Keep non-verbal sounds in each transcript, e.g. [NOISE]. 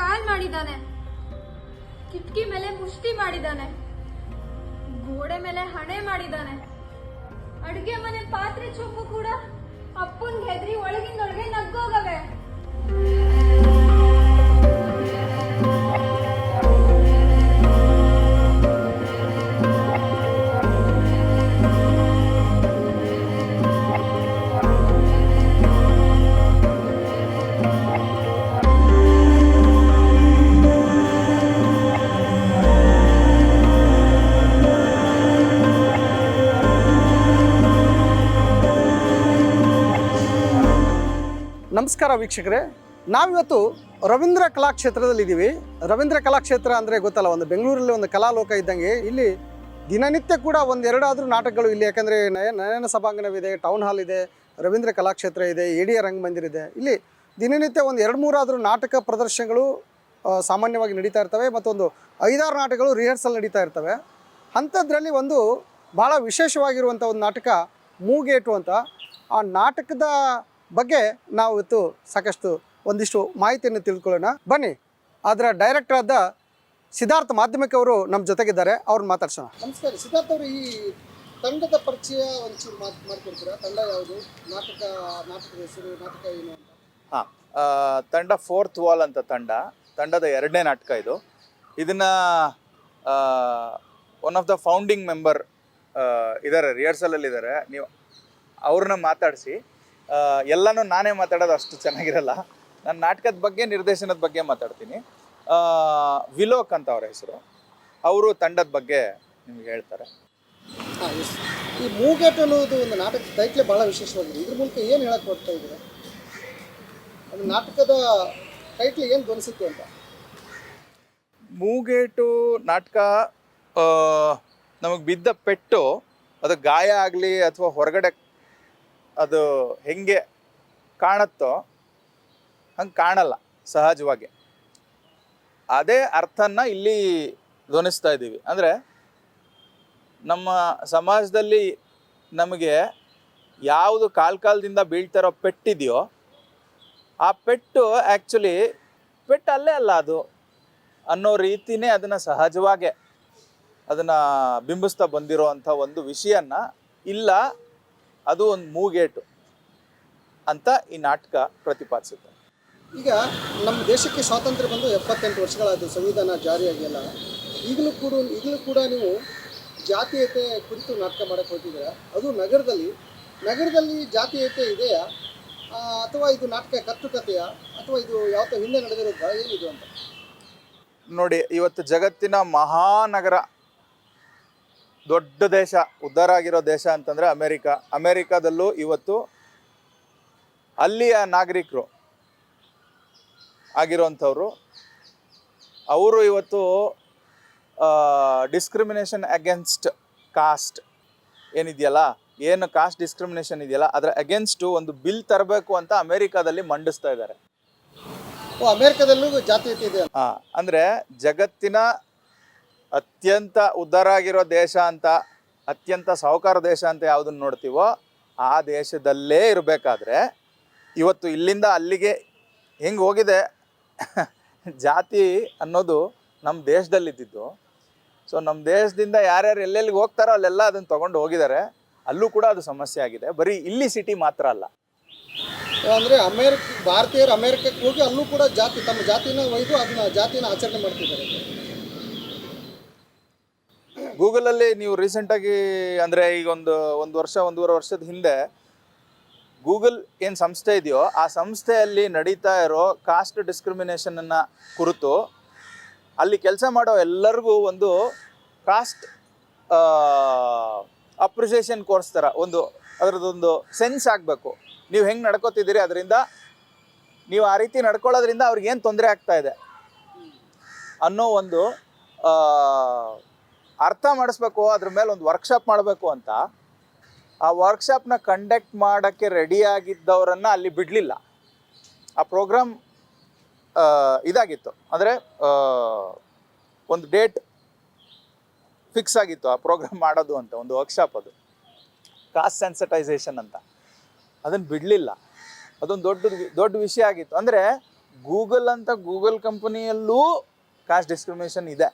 ಕಾಲ್ ಮಾಡಿದಾನೆ ಕಿಟಕಿ ಮೇಲೆ ಮುಷ್ಟಿ ಮಾಡಿದಾನೆ ಗೋಡೆ ಮೇಲೆ ಹಣೆ ಮಾಡಿದಾನೆ ಅಡುಗೆ ಮನೆ ಪಾತ್ರೆ ಚೊಪ್ಪು ಕೂಡ ಅಪ್ಪನ್ ಹೆದ್ರಿ ಒಳಗಿಂದೊಳಗೆ ನಗ್ಗೋಗವೆ. ನಮಸ್ಕಾರ ವೀಕ್ಷಕರೇ. ನಾವಿವತ್ತು ರವೀಂದ್ರ ಕಲಾಕ್ಷೇತ್ರದಲ್ಲಿದ್ದೀವಿ. ರವೀಂದ್ರ ಕಲಾಕ್ಷೇತ್ರ ಅಂದರೆ ಗೊತ್ತಲ್ಲ, ಒಂದು ಬೆಂಗಳೂರಲ್ಲಿ ಒಂದು ಕಲಾಲೋಕ ಇದ್ದಂಗೆ ಇಲ್ಲಿ ದಿನನಿತ್ಯ ಕೂಡ ಒಂದೆರಡಾದರೂ ನಾಟಕಗಳು ಇಲ್ಲಿ, ಯಾಕಂದರೆ ನಯ, ನಯನ ಸಭಾಂಗಣವಿದೆ ಟೌನ್ ಹಾಲ್ ಇದೆ, ರವೀಂದ್ರ ಕಲಾಕ್ಷೇತ್ರ ಇದೆ ಎಡಿಯ ರಂಗಮಂದಿರ ಇದೆ. ಇಲ್ಲಿ ದಿನನಿತ್ಯ ಒಂದು ಎರಡು ಮೂರಾದರೂ ನಾಟಕ ಪ್ರದರ್ಶನಗಳು ಸಾಮಾನ್ಯವಾಗಿ ನಡೀತಾ ಇರ್ತವೆ ಮತ್ತೊಂದು ಐದಾರು ನಾಟಕಗಳು ರಿಹರ್ಸಲ್ ನಡೀತಾ ಇರ್ತವೆ. ಅಂಥದ್ರಲ್ಲಿ ಒಂದು ಭಾಳ ವಿಶೇಷವಾಗಿರುವಂಥ ಒಂದು ನಾಟಕ ಮೂಗೇಟು ಅಂತ. ಆ ನಾಟಕದ ಬಗ್ಗೆ ನಾವು ಇವತ್ತು ಸಾಕಷ್ಟು ಒಂದಿಷ್ಟು ಮಾಹಿತಿಯನ್ನು ತಿಳ್ಕೊಳ್ಳೋಣ. ಬನ್ನಿ ಅದರ ಡೈರೆಕ್ಟರ್ ಆದ ಸಿದ್ಧಾರ್ಥ ಮಾಧ್ಯಮಿಕ ಅವರು ನಮ್ಮ ಜೊತೆಗಿದ್ದಾರೆ. ಅವ್ರನ್ನ ಮಾತಾಡ್ಸೋಣ. ನಮಸ್ಕಾರ ಸಿದ್ಧಾರ್ಥ ಅವರು ಈ ತಂಡದ ಪರಿಚಯ ಒಂಚೂರು ಮಾತು ಮಾಡ್ಕೊಡ್ತೀರಾ? ತಂಡ ಯಾವುದು? ನಾಟಕ ನಾಟಕದ ಹೆಸರು ನಾಟಕ ಏನು ಅಂತ? ಹಾಂ ತಂಡ ಫೋರ್ತ್ ವಾಲ್ ಅಂತ ತಂಡ. ತಂಡದ ಎರಡನೇ ನಾಟಕ ಇದು. ಇದನ್ನು one of the founding member ಇದ್ದಾರೆ ರಿಹರ್ಸಲಲ್ಲಿ ಇದ್ದಾರೆ ನೀವು ಅವ್ರನ್ನ ಮಾತಾಡಿಸಿ. ಎಲ್ಲನೂ ನಾನೇ ಮಾತಾಡೋದು ಅಷ್ಟು ಚೆನ್ನಾಗಿರಲ್ಲ. ನಾನು ನಾಟಕದ ಬಗ್ಗೆ ನಿರ್ದೇಶನದ ಬಗ್ಗೆ ಮಾತಾಡ್ತೀನಿ. ವಿಲೋಕ್ ಅಂತ ಅವರ ಹೆಸರು. ಅವರು ತಂಡದ ಬಗ್ಗೆ ನಿಮ್ಗೆ ಹೇಳ್ತಾರೆ. ಈ ಮೂಗೇಟ್ ಅನ್ನೋದು ಒಂದು ನಾಟಕ ಟೈಟ್ಲೇ ಭಾಳ ವಿಶೇಷವಾಗಿದೆ. ಇದ್ರ ಮೂಲಕ ಏನು ಹೇಳಕ್ಕೆ ಹೊರಡ್ತಾ ಇದ್ದೀರಾ? ಅದು ನಾಟಕದ ಟೈಟ್ಲ್ ಏನು ಧ್ವನಿಸುತ್ತೆ ಅಂತ? ಮೂಗೇಟು ನಾಟಕ ನಮಗೆ ಬಿದ್ದ ಪೆಟ್ಟು ಅದು ಗಾಯ ಆಗಲಿ ಅಥವಾ ಹೊರಗಡೆ ಅದು ಹೆಂಗೆ ಕಾಣುತ್ತೋ ಹಂಗೆ ಕಾಣಲ್ಲ ಸಹಜವಾಗಿ. ಅದೇ ಅರ್ಥನ ಇಲ್ಲಿ ಧ್ವನಿಸ್ತಾ ಇದ್ದೀವಿ. ಅಂದರೆ ನಮ್ಮ ಸಮಾಜದಲ್ಲಿ ನಮಗೆ ಯಾವುದು ಕಾಲ್ ಕಾಲದಿಂದ ಬೀಳ್ತಾರೋ ಪೆಟ್ಟಿದೆಯೋ ಆ ಪೆಟ್ಟು ಆ್ಯಕ್ಚುಲಿ ಪೆಟ್ಟು ಅಲ್ಲೇ ಅಲ್ಲ ಅದು ಅನ್ನೋ ರೀತಿನೇ ಅದನ್ನು ಸಹಜವಾಗೇ ಅದನ್ನು ಬಿಂಬಿಸ್ತಾ ಬಂದಿರೋ ಅಂಥ ಒಂದು ವಿಷಯನ ಇಲ್ಲ ಅದು ಒಂದು ಮೂಗೇಟು ಅಂತ ಈ ನಾಟಕ ಪ್ರತಿಪಾದಿಸುತ್ತೆ. ಈಗ ನಮ್ಮ ದೇಶಕ್ಕೆ ಸ್ವಾತಂತ್ರ್ಯ ಬಂದು ಎಪ್ಪತ್ತೆಂಟು ವರ್ಷಗಳಾದ ಸಂವಿಧಾನ ಜಾರಿಯಾಗಿಲ್ಲ ಈಗಲೂ ಕೂಡ ಈಗಲೂ ಕೂಡ ನೀವು ಜಾತೀಯತೆ ಕುರಿತು ನಾಟಕ ಮಾಡಕ್ಕೆ ಹೋಗಿದ್ದೀರ ಅದು ನಗರದಲ್ಲಿ ನಗರದಲ್ಲಿ ಜಾತೀಯತೆ ಇದೆಯಾ? ಅಥವಾ ಇದು ನಾಟಕ ಕಟ್ಟುಕತೆಯಾ ಅಥವಾ ಇದು ಯಾವತ್ತ ಹಿಂದೆ ನಡೆದಿರೋದಾ ಏನಿದು ಅಂತ? ನೋಡಿ ಇವತ್ತು ಜಗತ್ತಿನ ಮಹಾನಗರ ದೊಡ್ಡ ದೇಶ ಉದ್ಧಾರ ಆಗಿರೋ ದೇಶ ಅಂತಂದರೆ ಅಮೇರಿಕ. ಅಮೇರಿಕಾದಲ್ಲೂ ಇವತ್ತು ಅಲ್ಲಿಯ ನಾಗರಿಕರು ಆಗಿರೋಂಥವ್ರು. ಅವರು ಇವತ್ತು ಡಿಸ್ಕ್ರಿಮಿನೇಷನ್ ಅಗೇನ್ಸ್ಟ್ ಕಾಸ್ಟ್ ಏನಿದೆಯಲ್ಲ ಏನು ಕಾಸ್ಟ್ ಡಿಸ್ಕ್ರಿಮಿನೇಷನ್ ಇದೆಯಲ್ಲ ಅದರ ಅಗೇನ್ಸ್ಟು ಒಂದು ಬಿಲ್ ತರಬೇಕು ಅಂತ ಅಮೇರಿಕಾದಲ್ಲಿ ಮಂಡಿಸ್ತಾ ಇದ್ದಾರೆ. ಅಮೇರಿಕಾದಲ್ಲೂ ಜಾತೀಯತೆ ಇದೆ ಆ, ಅಂದ್ರೆ ಜಗತ್ತಿನ ಅತ್ಯಂತ ಉದ್ಧಾರ ಆಗಿರೋ ದೇಶ ಅಂತ, ಅತ್ಯಂತ ಸಾಹುಕಾರ ದೇಶ ಅಂತ ಯಾವುದನ್ನು ನೋಡ್ತೀವೋ ಆ ದೇಶದಲ್ಲೇ ಇರಬೇಕಾದ್ರೆ ಇವತ್ತು ಇಲ್ಲಿಂದ ಅಲ್ಲಿಗೆ ಹೆಂಗೆ ಹೋಗಿದೆ? ಜಾತಿ ಅನ್ನೋದು ನಮ್ಮ ದೇಶದಲ್ಲಿದ್ದಿದ್ದು. ಸೊ ನಮ್ಮ ದೇಶದಿಂದ ಯಾರ್ಯಾರು ಎಲ್ಲೆಲ್ಲಿಗೆ ಹೋಗ್ತಾರೋ ಅಲ್ಲೆಲ್ಲ ಅದನ್ನು ತೊಗೊಂಡು ಹೋಗಿದ್ದಾರೆ. ಅಲ್ಲೂ ಕೂಡ ಅದು ಸಮಸ್ಯೆ ಆಗಿದೆ. ಬರೀ ಇಲ್ಲಿ ಸಿಟಿ ಮಾತ್ರ ಅಲ್ಲ. ಅಂದರೆ ಅಮೇರಿಕ, ಭಾರತೀಯರು ಅಮೇರಿಕಕ್ಕೆ ಹೋಗಿ ಅಲ್ಲೂ ಕೂಡ ಜಾತಿ, ತಮ್ಮ ಜಾತಿನ ಒಯ್ದು ಅದನ್ನ ಜಾತಿನ ಆಚರಣೆ ಮಾಡ್ತಿದ್ದಾರೆ. ಗೂಗಲಲ್ಲಿ ನೀವು ರೀಸೆಂಟಾಗಿ ಅಂದರೆ ಈಗ ಒಂದು ಒಂದು ವರ್ಷ, ಒಂದೂವರೆ ವರ್ಷದ ಹಿಂದೆ ಗೂಗಲ್ ಏನು ಸಂಸ್ಥೆ ಇದೆಯೋ ಆ ಸಂಸ್ಥೆಯಲ್ಲಿ ನಡೀತಾ ಇರೋ ಕಾಸ್ಟ್ ಡಿಸ್ಕ್ರಿಮಿನೇಷನನ್ನು ಕುರಿತು ಅಲ್ಲಿ ಕೆಲಸ ಮಾಡೋ ಎಲ್ಲರಿಗೂ ಒಂದು ಕಾಸ್ಟ್ ಅಪ್ರಿಸಿಯೇಷನ್ ಕೋರ್ಸ್ ಥರ ಒಂದು ಅದರದೊಂದು ಸೆನ್ಸ್ ಆಗಬೇಕು. ನೀವು ಹೆಂಗೆ ನಡ್ಕೋತಿದ್ದೀರಿ ಅದರಿಂದ ನೀವು ಆ ರೀತಿ ನಡ್ಕೊಳ್ಳೋದ್ರಿಂದ ಅವ್ರಿಗೆ ಏನು ತೊಂದರೆ ಆಗ್ತಾ ಇದೆ ಅನ್ನೋ ಒಂದು ಅರ್ಥ ಮಾಡಿಸ್ಬೇಕು, ಅದ್ರ ಮೇಲೆ ಒಂದು ವರ್ಕ್ಶಾಪ್ ಮಾಡಬೇಕು ಅಂತ, ಆ ವರ್ಕ್ಶಾಪ್ನ ಕಂಡಕ್ಟ್ ಮಾಡೋಕ್ಕೆ ರೆಡಿಯಾಗಿದ್ದವರನ್ನು ಅಲ್ಲಿ ಬಿಡಲಿಲ್ಲ. ಆ ಪ್ರೋಗ್ರಾಮ್ ಇದಾಗಿತ್ತು. ಅಂದರೆ ಒಂದು ಡೇಟ್ ಫಿಕ್ಸ್ ಆಗಿತ್ತು ಆ ಪ್ರೋಗ್ರಾಮ್ ಮಾಡೋದು ಅಂತ, ಒಂದು ವರ್ಕ್ಶಾಪ್ ಅದು. ಕಾಸ್ಟ್ ಸೆನ್ಸಿಟೈಸೇಷನ್ ಅಂತ. ಅದನ್ನು ಬಿಡಲಿಲ್ಲ. ಅದೊಂದು ದೊಡ್ಡ ದೊಡ್ಡ ವಿಷಯ ಆಗಿತ್ತು. ಅಂದರೆ ಗೂಗಲ್ ಅಂತ ಗೂಗಲ್ ಕಂಪನಿಯಲ್ಲೂ ಕಾಸ್ಟ್ ಡಿಸ್ಕ್ರಿಮಿನೇಷನ್ ಇದೆ.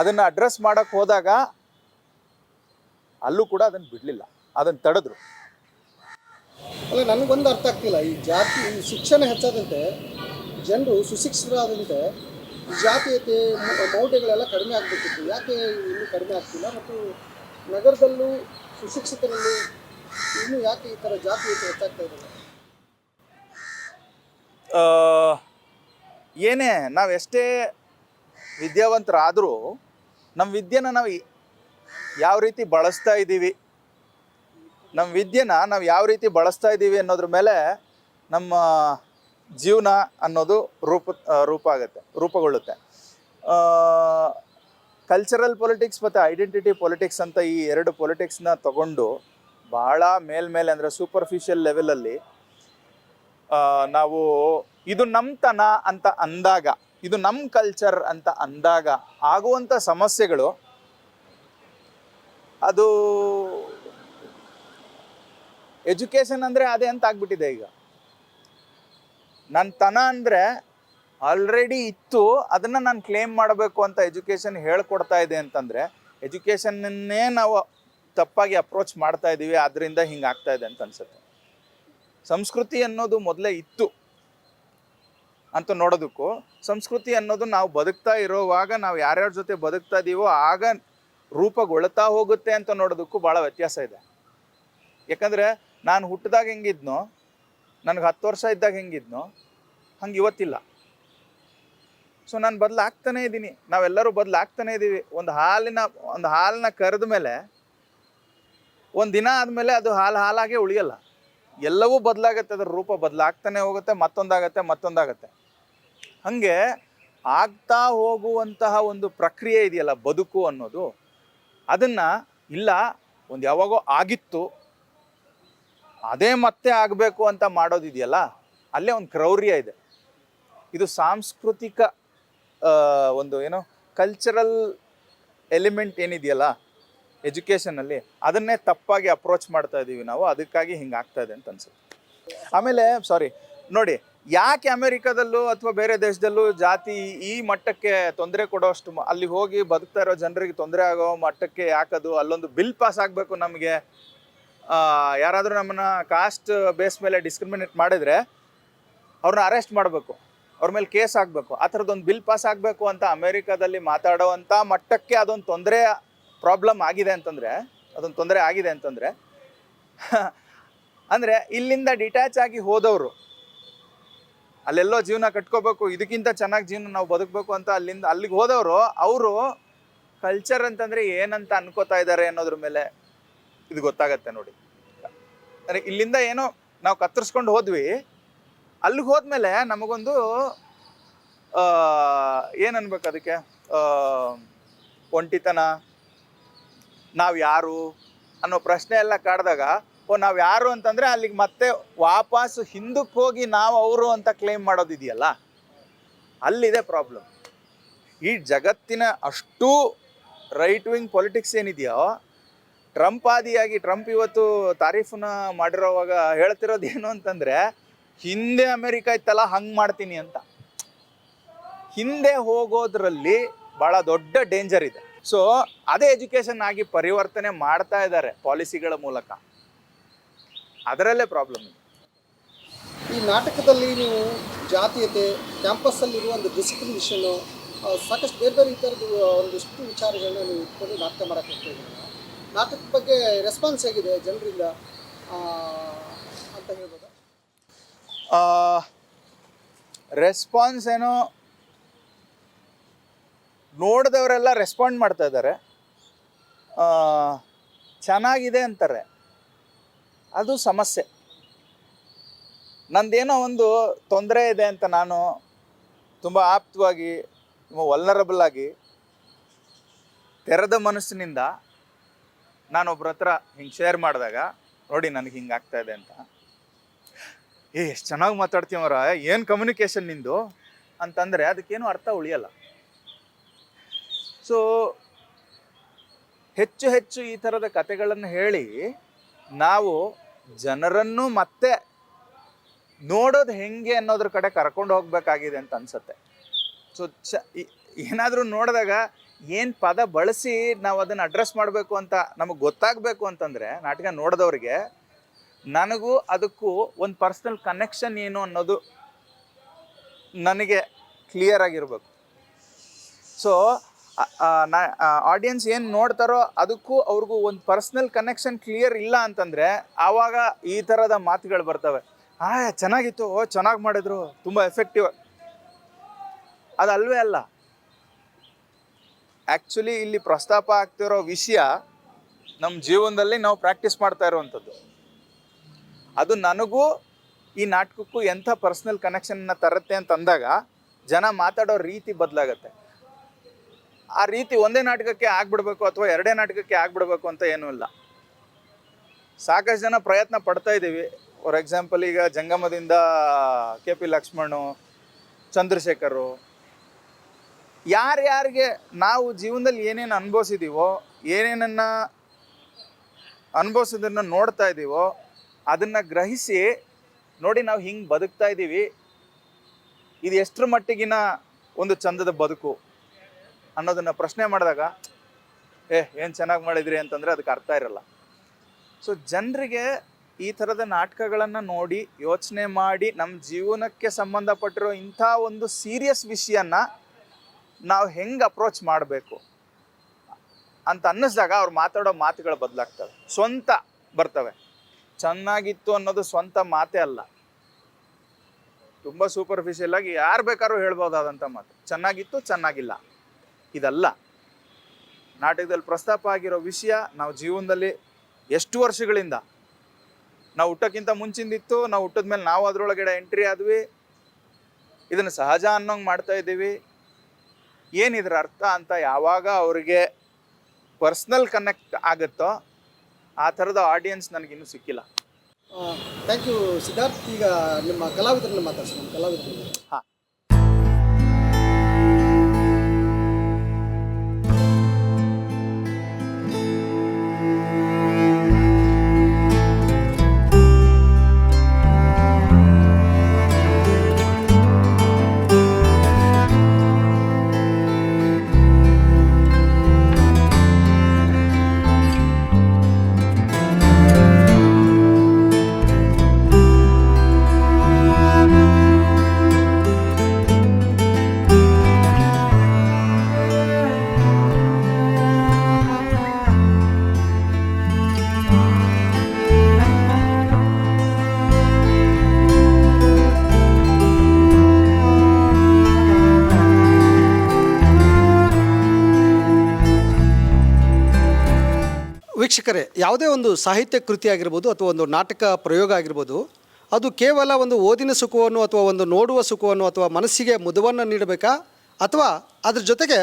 ಅದನ್ನು ಅಡ್ರೆಸ್ ಮಾಡೋಕ್ಕೆ ಹೋದಾಗ ಅಲ್ಲೂ ಕೂಡ ಅದನ್ನು ಬಿಡಲಿಲ್ಲ. ಅದನ್ನು ತಡೆದ್ರು. ಅಲ್ಲ ನನಗೊಂದು ಅರ್ಥ ಆಗ್ತಿಲ್ಲ. ಈ ಜಾತಿ ಶಿಕ್ಷಣ ಹೆಚ್ಚಾದಂತೆ ಜನರು ಸುಶಿಕ್ಷಿತರಾದಂತೆ ಈ ಜಾತೀಯತೆ ಮೌಢ್ಯಗಳೆಲ್ಲ ಕಡಿಮೆ ಆಗಬೇಕಿತ್ತು ಯಾಕೆ ಇನ್ನೂ ಕಡಿಮೆ ಆಗ್ತಿಲ್ಲ? ಮತ್ತು ನಗರದಲ್ಲೂ ಸುಶಿಕ್ಷಿತರಲ್ಲಿ ಇನ್ನೂ ಯಾಕೆ ಈ ಥರ ಜಾತೀಯತೆ ಹೆಚ್ಚಾಗ್ತಾ ಇದೆ? ಏನೇ ನಾವು ಎಷ್ಟೇ ವಿದ್ಯಾವಂತರಾದರೂ ನಮ್ಮ ವಿದ್ಯೆನ ನಾವು ಯಾವ ರೀತಿ ಬಳಸ್ತಾ ಇದ್ದೀವಿ? ನಮ್ಮ ವಿದ್ಯೆನ ನಾವು ಯಾವ ರೀತಿ ಬಳಸ್ತಾ ಇದ್ದೀವಿ ಅನ್ನೋದ್ರ ಮೇಲೆ ನಮ್ಮ ಜೀವನ ಅನ್ನೋದು ರೂಪ ರೂಪ ಆಗುತ್ತೆ, ರೂಪುಗೊಳ್ಳುತ್ತೆ. ಕಲ್ಚರಲ್ ಪೊಲಿಟಿಕ್ಸ್ ಮತ್ತು ಐಡೆಂಟಿಟಿ ಪೊಲಿಟಿಕ್ಸ್ ಅಂತ ಈ ಎರಡು ಪೊಲಿಟಿಕ್ಸ್ನ ತಗೊಂಡು ಭಾಳ ಮೇಲ್ಮೇಲೆ ಅಂದರೆ ಸೂಪರ್ಫಿಷಿಯಲ್ ಲೆವೆಲಲ್ಲಿ ನಾವು ಇದು ನಮ್ಮತನ ಅಂತ ಅಂದಾಗ ಇದು ನಮ್ಮ ಕಲ್ಚರ್ ಅಂತ ಅಂದಾಗ ಆಗುವಂಥ ಸಮಸ್ಯೆಗಳು ಅದು ಎಜುಕೇಷನ್ ಅಂದರೆ ಅದೇ ಅಂತ ಆಗ್ಬಿಟ್ಟಿದೆ ಈಗ. ನನ್ನ ತನ ಅಂದರೆ ಆಲ್ರೆಡಿ ಇತ್ತು, ಅದನ್ನು ನಾನು ಕ್ಲೇಮ್ ಮಾಡಬೇಕು ಅಂತ ಎಜುಕೇಷನ್ ಹೇಳ್ಕೊಡ್ತಾ ಇದೆ ಅಂತಂದರೆ ಎಜುಕೇಷನ್ನೇ ನಾವು ತಪ್ಪಾಗಿ ಅಪ್ರೋಚ್ ಮಾಡ್ತಾ ಇದ್ದೀವಿ ಅದರಿಂದ ಹಿಂಗೆ ಆಗ್ತಾ ಇದೆ ಅಂತ ಅನ್ಸುತ್ತೆ. ಸಂಸ್ಕೃತಿ ಅನ್ನೋದು ಮೊದಲೇ ಇತ್ತು. ಅಂತ ನೋಡೋದಕ್ಕೂ ಸಂಸ್ಕೃತಿ ಅನ್ನೋದು ನಾವು ಬದುಕ್ತಾ ಇರೋವಾಗ ನಾವು ಯಾರ್ಯಾರ ಜೊತೆ ಬದುಕ್ತಾ ಇದೀವೋ ಆಗ ರೂಪಗೊಳ್ತಾ ಹೋಗುತ್ತೆ ಅಂತ ನೋಡೋದಕ್ಕೂ ಭಾಳ ವ್ಯತ್ಯಾಸ ಇದೆ. ಯಾಕಂದರೆ ನಾನು ಹುಟ್ಟಿದಾಗ ಹೆಂಗಿದ್ನೋ, ನನಗೆ ಹತ್ತು ವರ್ಷ ಇದ್ದಾಗ ಹೆಂಗಿದ್ನೋ, ಹಂಗೆ ಇವತ್ತಿಲ್ಲ. ಸೊ ನಾನು ಬದಲಾಗ್ತಾನೇ ಇದ್ದೀನಿ. ನಾವೆಲ್ಲರೂ ಬದಲಾಗ್ತಾನೇ ಇದ್ದೀವಿ. ಒಂದು ಹಾಲಿನ, ಒಂದು ಹಾಲನ್ನ ಕರೆದ ಮೇಲೆ, ಒಂದು ದಿನ ಆದಮೇಲೆ ಅದು ಹಾಲು ಹಾಲಾಗೆ ಉಳಿಯಲ್ಲ. ಎಲ್ಲವೂ ಬದಲಾಗತ್ತೆ, ಅದರ ರೂಪ ಬದಲಾಗ್ತಾನೆ ಹೋಗುತ್ತೆ, ಮತ್ತೊಂದಾಗತ್ತೆ ಮತ್ತೊಂದಾಗತ್ತೆ. ಹಾಗೆ ಆಗ್ತಾ ಹೋಗುವಂತಹ ಒಂದು ಪ್ರಕ್ರಿಯೆ ಇದೆಯಲ್ಲ, ಬದುಕು ಅನ್ನೋದು. ಅದನ್ನು ಇಲ್ಲ, ಒಂದು ಯಾವಾಗೋ ಆಗಿತ್ತು, ಅದೇ ಮತ್ತೆ ಆಗಬೇಕು ಅಂತ ಮಾಡೋದಿದೆಯಲ್ಲ ಅಲ್ಲೇ ಒಂದು ಕ್ರೌರ್ಯ ಇದೆ. ಇದು ಸಾಂಸ್ಕೃತಿಕ ಒಂದು ಏನೋ ಕಲ್ಚರಲ್ ಎಲಿಮೆಂಟ್ ಏನಿದೆಯಲ್ಲ ಎಜುಕೇಷನಲ್ಲಿ ಅದನ್ನೇ ತಪ್ಪಾಗಿ ಅಪ್ರೋಚ್ ಮಾಡ್ತಾ ಇದ್ದೀವಿ ನಾವು, ಅದಕ್ಕಾಗಿ ಹಿಂಗೆ ಆಗ್ತಾ ಇದೆ ಅಂತ ಅನ್ಸುತ್ತೆ. ಆಮೇಲೆ ಸಾರಿ ನೋಡಿ ಯಾಕೆ ಅಮೆರಿಕದಲ್ಲೂ ಅಥವಾ ಬೇರೆ ದೇಶದಲ್ಲೂ ಜಾತಿ ಈ ಮಟ್ಟಕ್ಕೆ ತೊಂದರೆ ಕೊಡೋಷ್ಟು ಅಲ್ಲಿ ಹೋಗಿ ಬದುಕ್ತಾ ಇರೋ ಜನರಿಗೆ ತೊಂದರೆ ಆಗೋ ಮಟ್ಟಕ್ಕೆ ಯಾಕದು? ಅಲ್ಲೊಂದು ಬಿಲ್ ಪಾಸ್ ಆಗಬೇಕು ನಮಗೆ. ಯಾರಾದರೂ ನಮ್ಮನ್ನ ಕಾಸ್ಟ್ ಬೇಸ್ ಮೇಲೆ ಡಿಸ್ಕ್ರಿಮಿನೇಟ್ ಮಾಡಿದರೆ ಅವ್ರನ್ನ ಅರೆಸ್ಟ್ ಮಾಡಬೇಕು. ಅವ್ರ ಮೇಲೆ ಕೇಸ್ ಆಗಬೇಕು ಆ ಥರದ್ದೊಂದು ಬಿಲ್ ಪಾಸ್ ಆಗಬೇಕು ಅಂತ ಅಮೆರಿಕಾದಲ್ಲಿ ಮಾತಾಡೋವಂಥ ಮಟ್ಟಕ್ಕೆ ಅದೊಂದು ತೊಂದರೆ ಪ್ರಾಬ್ಲಮ್ ಆಗಿದೆ ಅಂತಂದರೆ, ಅದೊಂದು ತೊಂದರೆ ಆಗಿದೆ ಅಂತಂದರೆ, [LAUGHS] ಅಂದರೆ ಇಲ್ಲಿಂದ ಡಿಟ್ಯಾಚ್ ಆಗಿ ಹೋದವರು ಅಲ್ಲೆಲ್ಲೋ ಜೀವನ ಕಟ್ಕೋಬೇಕು, ಇದಕ್ಕಿಂತ ಚೆನ್ನಾಗಿ ಜೀವನ ನಾವು ಬದುಕಬೇಕು ಅಂತ ಅಲ್ಲಿಂದ ಅಲ್ಲಿಗೆ ಹೋದವರು, ಅವರು ಕಲ್ಚರ್ ಅಂತಂದರೆ ಏನಂತ ಅನ್ಕೋತಾ ಇದ್ದಾರೆ ಅನ್ನೋದ್ರ ಮೇಲೆ ಇದು ಗೊತ್ತಾಗತ್ತೆ ನೋಡಿ. ಅಂದರೆ ಇಲ್ಲಿಂದ ಏನೋ ನಾವು ಕತ್ತರಿಸ್ಕೊಂಡು ಹೋದ್ವಿ, ಅಲ್ಲಿಗೆ ಹೋದ್ಮೇಲೆ ನಮಗೊಂದು ಏನು ಅನ್ಬೇಕು ಅದಕ್ಕೆ? ಒಂಟಿತನ, ನಾವು ಯಾರು ಅನ್ನೋ ಪ್ರಶ್ನೆ ಎಲ್ಲ ಕಾಡ್ದಾಗ ಓ, ನಾವು ಯಾರು ಅಂತಂದರೆ ಅಲ್ಲಿಗೆ ಮತ್ತೆ ವಾಪಸ್ ಹಿಂದಕ್ಕೆ ಹೋಗಿ ನಾವು ಅವರು ಅಂತ ಕ್ಲೇಮ್ ಮಾಡೋದಿದೆಯಲ್ಲ, ಅಲ್ಲಿದೆ ಪ್ರಾಬ್ಲಮ್ ಈ ಜಗತ್ತಿನ ಅಷ್ಟು ರೈಟ್ ವಿಂಗ್ ಪೊಲಿಟಿಕ್ಸ್ ಏನಿದೆಯೋ ಟ್ರಂಪ್ ಆದಿಯಾಗಿ ಟ್ರಂಪ್ ಇವತ್ತು ತಾರೀಫನ್ನ ಮಾಡಿರೋವಾಗ ಹೇಳ್ತಿರೋದು ಏನು ಅಂತಂದರೆ, ಹಿಂದೆ ಅಮೆರಿಕ ಇತ್ತಲ್ಲ, ಹಂಗೆ ಮಾಡ್ತೀನಿ ಅಂತ. ಹಿಂದೆ ಹೋಗೋದ್ರಲ್ಲಿ ಭಾಳ ದೊಡ್ಡ ಡೇಂಜರ್ ಇದೆ. ಸೊ ಅದೇ ಎಜುಕೇಷನ್ ಆಗಿ ಪರಿವರ್ತನೆ ಮಾಡ್ತಾ ಇದ್ದಾರೆ ಪಾಲಿಸಿಗಳ ಮೂಲಕ. ಅದರಲ್ಲೇ ಪ್ರಾಬ್ಲಮ್ ಇದೆ. ಈ ನಾಟಕದಲ್ಲಿ ನೀವು ಜಾತೀಯತೆ ಕ್ಯಾಂಪಸ್ಸಲ್ಲಿರುವ ಒಂದು ಡಿಸ್ಕ್ರಿಮಿನೇಷನ್ನು ಸಾಕಷ್ಟು ಬೇರೆ ಬೇರೆ ಈ ಥರದ್ದು ಒಂದಿಷ್ಟು ವಿಚಾರಗಳನ್ನ ನೀವು ಇಟ್ಕೊಂಡು ನಾಟಕ ಮಾಡಕ್ಕೆ ಹೋಗ್ತಾ ನಾಟಕದ ಬಗ್ಗೆ ರೆಸ್ಪಾನ್ಸ್ ಹೇಗಿದೆ ಜನರಿಂದ? ಆ, ಅಂತ ಹೇಳ್ಬೋದಾ? ರೆಸ್ಪಾನ್ಸ್ ಏನೋ ನೋಡಿದವರೆಲ್ಲ ರೆಸ್ಪಾಂಡ್ ಮಾಡ್ತಾ ಇದ್ದಾರೆ. ಆ, ಚೆನ್ನಾಗಿದೆ ಅಂತಾರೆ. ಅದು ಸಮಸ್ಯೆ. ನಂದೇನೋ ಒಂದು ತೊಂದರೆ ಇದೆ ಅಂತ ನಾನು ತುಂಬ ಆಪ್ತವಾಗಿ, ತುಂಬ ವಲ್ನರಬಲ್ ಆಗಿ ತೆರೆದ ಮನಸ್ಸಿನಿಂದ ನಾನೊಬ್ರ ಹತ್ರ ಹಿಂಗೆ ಶೇರ್ ಮಾಡಿದಾಗ, ನೋಡಿ ನನಗೆ ಹಿಂಗೆ ಆಗ್ತಾ ಇದೆ ಅಂತ. ಏ, ಎಷ್ಟು ಚೆನ್ನಾಗಿ ಮಾತಾಡ್ತೀವರ ಏನು ಕಮ್ಯುನಿಕೇಷನ್ ನಿಂದು? ಅಂತಂದರೆ ಅದಕ್ಕೇನು ಅರ್ಥ ಉಳಿಯಲ್ಲ. ಸೊ ಹೆಚ್ಚು ಹೆಚ್ಚು ಈ ಥರದ ಕತೆಗಳನ್ನು ಹೇಳಿ ನಾವು ಜನರನ್ನು ಮತ್ತೆ ನೋಡೋದು ಹೆಂಗೆ ಅನ್ನೋದ್ರ ಕಡೆ ಕರ್ಕೊಂಡು ಹೋಗ್ಬೇಕಾಗಿದೆ ಅಂತ ಅನ್ಸುತ್ತೆ. ಸೊ ಚ ಏನಾದರೂ ನೋಡಿದಾಗ ಏನು ಪದ ಬಳಸಿ ನಾವು ಅದನ್ನು ಅಡ್ರೆಸ್ ಮಾಡಬೇಕು ಅಂತ ನಮಗೆ ಗೊತ್ತಾಗಬೇಕು ಅಂತಂದರೆ ನಾಟಕ ನೋಡಿದವ್ರಿಗೆ ನನಗೂ ಅದಕ್ಕೂ ಒಂದು ಪರ್ಸ್ನಲ್ ಕನೆಕ್ಷನ್ ಏನು ಅನ್ನೋದು ನನಗೆ ಕ್ಲಿಯರ್ ಆಗಿರಬೇಕು. ಸೊ ನಾ ಆಡಿಯನ್ಸ್ ಏನು ನೋಡ್ತಾರೋ ಅದಕ್ಕೂ ಅವ್ರಿಗೂ ಒಂದು ಪರ್ಸ್ನಲ್ ಕನೆಕ್ಷನ್ ಕ್ಲಿಯರ್ ಇಲ್ಲ ಅಂತಂದರೆ ಆವಾಗ ಈ ಥರದ ಮಾತುಗಳು ಬರ್ತವೆ. ಆ, ಚೆನ್ನಾಗಿತ್ತು, ಓ, ಚೆನ್ನಾಗಿ ಮಾಡಿದ್ರು, ತುಂಬ ಎಫೆಕ್ಟಿವ್ ಅದಲ್ವೇ ಅಲ್ಲ. ಆ್ಯಕ್ಚುಲಿ ಇಲ್ಲಿ ಪ್ರಸ್ತಾಪ ಆಗ್ತಿರೋ ವಿಷಯ ನಮ್ಮ ಜೀವನದಲ್ಲಿ ನಾವು ಪ್ರಾಕ್ಟೀಸ್ ಮಾಡ್ತಾ ಇರುವಂಥದ್ದು. ಅದು ನನಗೂ ಈ ನಾಟಕಕ್ಕೂ ಎಂಥ ಪರ್ಸ್ನಲ್ ಕನೆಕ್ಷನ್ನ ತರುತ್ತೆ ಅಂತ ಅಂದಾಗ ಜನ ಮಾತಾಡೋ ರೀತಿ ಬದಲಾಗತ್ತೆ. ಆ ರೀತಿ ಒಂದೇ ನಾಟಕಕ್ಕೆ ಆಗ್ಬಿಡ್ಬೇಕು ಅಥವಾ ಎರಡೇ ನಾಟಕಕ್ಕೆ ಆಗ್ಬಿಡ್ಬೇಕು ಅಂತ ಏನೂ ಇಲ್ಲ. ಸಾಕಷ್ಟು ಜನ ಪ್ರಯತ್ನ ಪಡ್ತಾ ಇದ್ದೀವಿ. ಫಾರ್ ಎಕ್ಸಾಂಪಲ್ ಈಗ ಜಂಗಮದಿಂದ ಕೆ ಪಿ ಲಕ್ಷ್ಮಣು, ಚಂದ್ರಶೇಖರು, ಯಾರ್ಯಾರಿಗೆ ನಾವು ಜೀವನದಲ್ಲಿ ಏನೇನು ಅನುಭವಿಸಿದ್ದೀವೋ ಏನೇನನ್ನ ಅನುಭವಿಸೋದನ್ನು ನೋಡ್ತಾ ಇದ್ದೀವೋ, ಅದನ್ನು ಗ್ರಹಿಸಿ ನೋಡಿ ನಾವು ಹಿಂಗೆ ಬದುಕ್ತಾ ಇದ್ದೀವಿ. ಇದು ಎಷ್ಟರ ಮಟ್ಟಿಗಿನ ಒಂದು ಚಂದದ ಬದುಕು. ಅನ್ನೋದನ್ನು ಪ್ರಶ್ನೆ ಮಾಡಿದಾಗ, ಏ, ಏನು ಚೆನ್ನಾಗಿ ಮಾಡಿದ್ರಿ? ಅಂತಂದರೆ ಅದಕ್ಕೆ ಅರ್ಥ ಇರಲ್ಲ. ಸೊ ಜನರಿಗೆ ಈ ಥರದ ನಾಟಕಗಳನ್ನು ನೋಡಿ, ಯೋಚನೆ ಮಾಡಿ ನಮ್ಮ ಜೀವನಕ್ಕೆ ಸಂಬಂಧಪಟ್ಟಿರೋ ಇಂಥ ಒಂದು ಸೀರಿಯಸ್ ವಿಷಯನ ನಾವು ಹೆಂಗೆ ಅಪ್ರೋಚ್ ಮಾಡಬೇಕು ಅಂತ ಅನ್ನಿಸಿದಾಗ ಅವ್ರು ಮಾತಾಡೋ ಮಾತುಗಳು ಬದಲಾಗ್ತವೆ. ಸ್ವಂತ ಬರ್ತವೆ. ಚೆನ್ನಾಗಿತ್ತು ಅನ್ನೋದು ಸ್ವಂತ ಮಾತೇ ಅಲ್ಲ. ತುಂಬ ಸೂಪರ್ಫಿಷಿಯಲ್ ಆಗಿ ಯಾರು ಬೇಕಾದ್ರೂ ಹೇಳ್ಬೋದಾದಂಥ ಮಾತು. ಚೆನ್ನಾಗಿತ್ತು, ಚೆನ್ನಾಗಿಲ್ಲ. ಇದಲ್ಲ. ನಾಟಕದಲ್ಲಿ ಪ್ರಸ್ತಾಪ ಆಗಿರೋ ವಿಷಯ ನಾವು ಜೀವನದಲ್ಲಿ ಎಷ್ಟು ವರ್ಷಗಳಿಂದ? ನಾವು ಹುಟ್ಟೋಕ್ಕಿಂತ ಮುಂಚಿಂದಿತ್ತು ನಾವು ಹುಟ್ಟದ ಮೇಲೆ ನಾವು ಅದರೊಳಗಡೆ ಎಂಟ್ರಿ ಆದ್ವಿ. ಇದನ್ನು ಸಹಜ ಅನ್ನೋಂಗೆ ಮಾಡ್ತಾ ಇದ್ದೀವಿ. ಏನಿದ್ರ ಅರ್ಥ ಅಂತ ಯಾವಾಗ ಅವರಿಗೆ ಪರ್ಸ್ನಲ್ ಕನೆಕ್ಟ್ ಆಗುತ್ತೋ ಆ ಥರದ ಆಡಿಯನ್ಸ್ ನನಗಿನ್ನೂ ಸಿಕ್ಕಿಲ್ಲ. Thank you Siddharth. ಈಗ ನಿಮ್ಮ ಕಲಾವಿದರನ್ನ ಮಾತಾಡ್ಸಿ ನಮ್ಮ ಕಲಾವಿದರನ್ನ. ಹಾಂ. ವೀಕ್ಷಕರೇ ಯಾವುದೇ ಒಂದು ಸಾಹಿತ್ಯ ಕೃತಿ ಆಗಿರ್ಬೋದು ಅಥವಾ ಒಂದು ನಾಟಕ ಪ್ರಯೋಗ ಆಗಿರ್ಬೋದು ಅದು ಕೇವಲ ಒಂದು ಓದಿನ ಸುಖವನ್ನು ಅಥವಾ ಒಂದು ನೋಡುವ ಸುಖವನ್ನು ಅಥವಾ ಮನಸ್ಸಿಗೆ ಮುದವನ್ನು ನೀಡಬೇಕಾ? ಅಥವಾ ಅದ್ರ ಜೊತೆಗೆ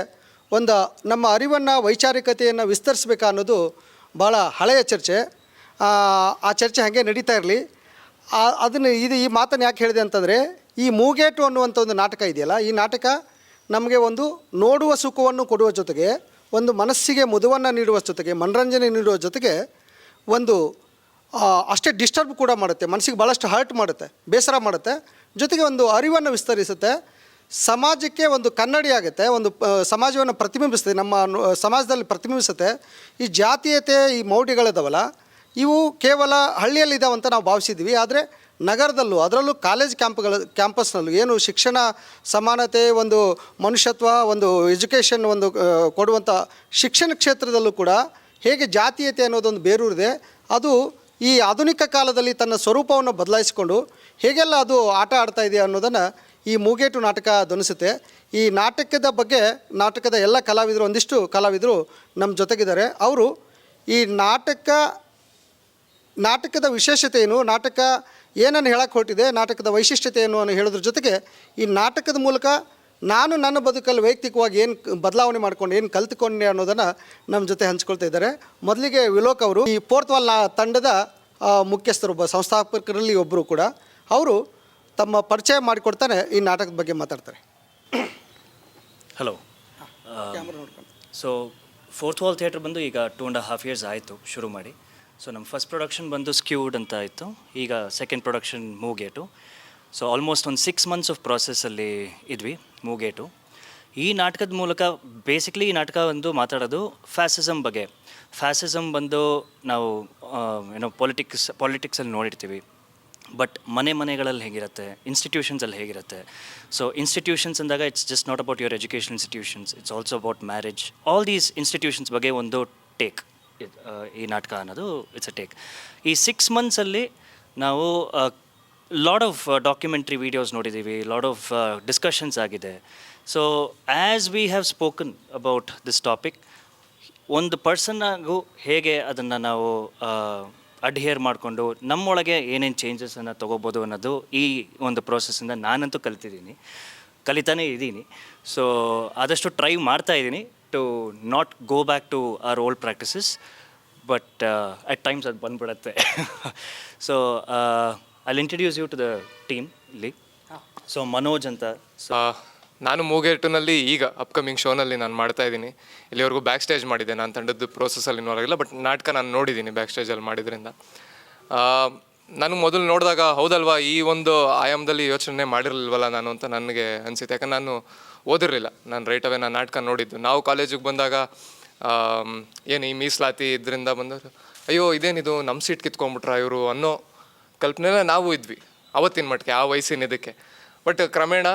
ಒಂದು ನಮ್ಮ ಅರಿವನ್ನು ವೈಚಾರಿಕತೆಯನ್ನು ವಿಸ್ತರಿಸಬೇಕಾ ಅನ್ನೋದು ಭಾಳ ಹಳೆಯ ಚರ್ಚೆ. ಆ, ಆ ಚರ್ಚೆ ಹಾಗೆ ನಡೀತಾ ಇರಲಿ. ಅದನ್ನು ಇದು ಈ ಮಾತನ್ನು ಯಾಕೆ ಹೇಳಿದೆ ಅಂತಂದರೆ ಈ ಮೂಗೇಟು ಅನ್ನುವಂಥ ಒಂದು ನಾಟಕ ಇದೆಯಲ್ಲ ಈ ನಾಟಕ ನಮಗೆ ಒಂದು ನೋಡುವ ಸುಖವನ್ನು ಕೊಡುವ ಜೊತೆಗೆ ಒಂದು ಮನಸ್ಸಿಗೆ ಮುದುವನ್ನು ನೀಡುವ ಜೊತೆಗೆ, ಮನರಂಜನೆ ನೀಡುವ ಜೊತೆಗೆ ಒಂದು ಅಷ್ಟೇ ಡಿಸ್ಟರ್ಬ್ ಕೂಡ ಮಾಡುತ್ತೆ. ಮನಸ್ಸಿಗೆ ಭಾಳಷ್ಟು ಹರ್ಟ್ ಮಾಡುತ್ತೆ, ಬೇಸರ ಮಾಡುತ್ತೆ. ಜೊತೆಗೆ ಒಂದು ಅರಿವನ್ನು ವಿಸ್ತರಿಸುತ್ತೆ. ಸಮಾಜಕ್ಕೆ ಒಂದು ಕನ್ನಡಿ ಆಗುತ್ತೆ, ಒಂದು ಸಮಾಜವನ್ನು ಪ್ರತಿಬಿಂಬಿಸುತ್ತೆ. ನಮ್ಮ ಸಮಾಜದಲ್ಲಿ ಪ್ರತಿಬಿಂಬಿಸುತ್ತೆ. ಈ ಜಾತೀಯತೆ, ಈ ಮೌಢ್ಯಗಳಿದಾವಲ್ಲ, ಇವು ಕೇವಲ ಹಳ್ಳಿಯಲ್ಲಿದ್ದಾವಂತ ನಾವು ಭಾವಿಸಿದ್ವಿ. ಆದರೆ ನಗರದಲ್ಲೂ, ಅದರಲ್ಲೂ ಕಾಲೇಜ್ ಕ್ಯಾಂಪ್ಗಳ ಕ್ಯಾಂಪಸ್ನಲ್ಲೂ ಏನು ಶಿಕ್ಷಣ ಸಮಾನತೆ, ಒಂದು ಮನುಷ್ಯತ್ವ, ಒಂದು ಎಜುಕೇಷನ್ ಒಂದು ಕೊಡುವಂಥ ಶಿಕ್ಷಣ ಕ್ಷೇತ್ರದಲ್ಲೂ ಕೂಡ ಹೇಗೆ ಜಾತೀಯತೆ ಅನ್ನೋದೊಂದು ಬೇರೂರಿದೆ. ಅದು ಈ ಆಧುನಿಕ ಕಾಲದಲ್ಲಿ ತನ್ನ ಸ್ವರೂಪವನ್ನು ಬದಲಾಯಿಸಿಕೊಂಡು ಹೇಗೆಲ್ಲ ಅದು ಆಟ ಆಡ್ತಾ ಇದೆ ಅನ್ನೋದನ್ನು ಈ ಮೂಗೇಟು ನಾಟಕ ಧ್ವನಿಸುತ್ತೆ. ಈ ನಾಟಕದ ಬಗ್ಗೆ ನಾಟಕದ ಎಲ್ಲ ಕಲಾವಿದರು, ಒಂದಿಷ್ಟು ಕಲಾವಿದರು ನಮ್ಮ ಜೊತೆಗಿದ್ದಾರೆ. ಅವರು ಈ ನಾಟಕ, ನಾಟಕದ ವಿಶೇಷತೆ ಏನು? ನಾಟಕ ಏನನ್ನು ಹೇಳಕ್ಕೆ ಹೊರಟಿದೆ ನಾಟಕದ ವೈಶಿಷ್ಟ್ಯತೆಯನ್ನು ಹೇಳೋದ್ರ ಜೊತೆಗೆ ಈ ನಾಟಕದ ಮೂಲಕ ನಾನು ನನ್ನ ಬದುಕಲ್ಲಿ ವೈಯಕ್ತಿಕವಾಗಿ ಏನು ಬದಲಾವಣೆ ಮಾಡ್ಕೊಂಡು ಏನು ಕಲ್ತ್ಕೊಂಡೆ ಅನ್ನೋದನ್ನು ನಮ್ಮ ಜೊತೆ ಹಂಚ್ಕೊಳ್ತಾ ಇದ್ದಾರೆ. ಮೊದಲಿಗೆ ವಿಲೋಕ್ ಅವರು ಈ ಫೋರ್ತ್ ವಾಲ್ ತಂಡದ ಮುಖ್ಯಸ್ಥರೊಬ್ಬ ಸಂಸ್ಥಾಪಕರಲ್ಲಿ ಒಬ್ಬರು ಕೂಡ ಅವರು ತಮ್ಮ ಪರಿಚಯ ಮಾಡಿಕೊಡ್ತಾನೆ ಈ ನಾಟಕದ ಬಗ್ಗೆ ಮಾತಾಡ್ತಾರೆ. Hello so fourth wall theatre ಬಂದು ಈಗ ಟೂ ಆ್ಯಂಡ್ ಹಾಫ್ ಇಯರ್ಸ್ ಆಯಿತು ಶುರು ಮಾಡಿ. ಸೊ ನಮ್ಮ ಫಸ್ಟ್ ಪ್ರೊಡಕ್ಷನ್ ಬಂದು ಸ್ಕ್ಯೂಡ್ ಅಂತ ಇತ್ತು ಈಗ second production Moogetu. So almost ಒಂದು ಸಿಕ್ಸ್ ಮಂತ್ಸ್ ಆಫ್ ಪ್ರಾಸೆಸ್ಸಲ್ಲಿ ಇದ್ವಿ ಮೂಗೇಟು. ಈ ನಾಟಕದ ಮೂಲಕ ಬೇಸಿಕ್ಲಿ ಈ ನಾಟಕ ಒಂದು ಮಾತಾಡೋದು ಫ್ಯಾಸಿಸಮ್ ಬಗ್ಗೆ. ಫ್ಯಾಸಿಸಮ್ ಬಂದು ನಾವು ಏನೋ ಪೊಲಿಟಿಕ್ಸ್ ಪಾಲಿಟಿಕ್ಸಲ್ಲಿ ನೋಡಿರ್ತೀವಿ. ಬಟ್ ಮನೆ ಮನೆಗಳಲ್ಲಿ ಹೇಗಿರುತ್ತೆ? ಇನ್ಸ್ಟಿಟ್ಯೂಷನ್ಸಲ್ಲಿ ಹೇಗಿರುತ್ತೆ? ಸೊ ಇನ್ಸ್ಟಿಟ್ಯೂಷನ್ಸ್ ಅಂದಾಗ it's just not about your education institutions it's also about marriage all these institutions ಬಗ್ಗೆ ಒಂದು ಟೇಕ್ ಈ ನಾಟಕ ಅನ್ನೋದು ಇಟ್ಸ್ ಅ ಟೇಕ್ ಈ ಸಿಕ್ಸ್ ಮಂತ್ಸಲ್ಲಿ ನಾವು ಲಾಡ್ ಆಫ್ ಡಾಕ್ಯುಮೆಂಟ್ರಿ ವೀಡಿಯೋಸ್ ನೋಡಿದ್ದೀವಿ ಲಾಡ್ ಆಫ್ ಡಿಸ್ಕಷನ್ಸ್ ಆಗಿದೆ. So as we have spoken about this topic ಒಂದು ಪರ್ಸನ್ನಾಗೂ ಹೇಗೆ ಅದನ್ನು ನಾವು ಅಡ್ಹಿಯರ್ ಮಾಡಿಕೊಂಡು ನಮ್ಮೊಳಗೆ ಏನೇನು ಚೇಂಜಸನ್ನು ತೊಗೋಬೋದು ಅನ್ನೋದು ಈ ಒಂದು ಪ್ರೋಸೆಸ್ಸಿಂದ ನಾನಂತೂ ಕಲಿತಿದ್ದೀನಿ. ಕಲಿತಾನೇ ಇದ್ದೀನಿ ಸೊ ಆದಷ್ಟು ಟ್ರೈ ಮಾಡ್ತಾ ಇದ್ದೀನಿ to not go back to our old practices but at times ಅದು so so I'll introduce you to the team ಇಲ್ಲಿ ಸೊ ಮನೋಜ್ ಅಂತ. ಸೊ ಆ, ನಾನು ಮೂಗೇಟುನಲ್ಲಿ ಈಗ ಅಪ್ಕಮಿಂಗ್ ಶೋನಲ್ಲಿ ನಾನು ಮಾಡ್ತಾ ಇದ್ದೀನಿ. ಇಲ್ಲಿವರೆಗೂ ಬ್ಯಾಕ್ ಸ್ಟೇಜ್ ಮಾಡಿದ್ದೆ. ನಾನು ತಂಡದ್ದು ಪ್ರೋಸೆಸ್ಸಲ್ಲಿ ಇನ್ವಾಲ್ವ್ ಬಟ್ ನಾಟಕ ನಾನು ನೋಡಿದ್ದೀನಿ ಬ್ಯಾಕ್ ಸ್ಟೇಜಲ್ಲಿ ಮಾಡಿದ್ರಿಂದ. ನಾನು ಮೊದಲು ನೋಡಿದಾಗ ಹೌದಲ್ವಾ ಈ ಒಂದು ಆಯಾಮದಲ್ಲಿ ಯೋಚನೆ ಮಾಡಿರಲಿಲ್ವಲ್ಲ ನಾನು ಅಂತ ನನಗೆ ಅನಿಸುತ್ತೆ. ಯಾಕಂದ್ರೆ ನಾನು ಓದಿರಲಿಲ್ಲ. ನಾನು ರೈಟ್ ಅವೇ ನಾನು ನಾಟಕ ನೋಡಿದ್ದು. ನಾವು ಕಾಲೇಜಿಗೆ ಬಂದಾಗ ಏನು ಈ ಮೀಸಲಾತಿ ಇದರಿಂದ ಬಂದವರು ಅಯ್ಯೋ ಇದೇನಿದು ನಮ್ಮ ಸೀಟ್ ಕಿತ್ಕೊಂಡ್ಬಿಟ್ರ ಇವರು? ಅನ್ನೋ ಕಲ್ಪನೆಲ್ಲ ನಾವು ಇದ್ವಿ ಅವತ್ತಿನ ಮಟ್ಟಿಗೆ ಆ ವಯಸ್ಸಿನ ಇದಕ್ಕೆ. ಬಟ್ ಕ್ರಮೇಣ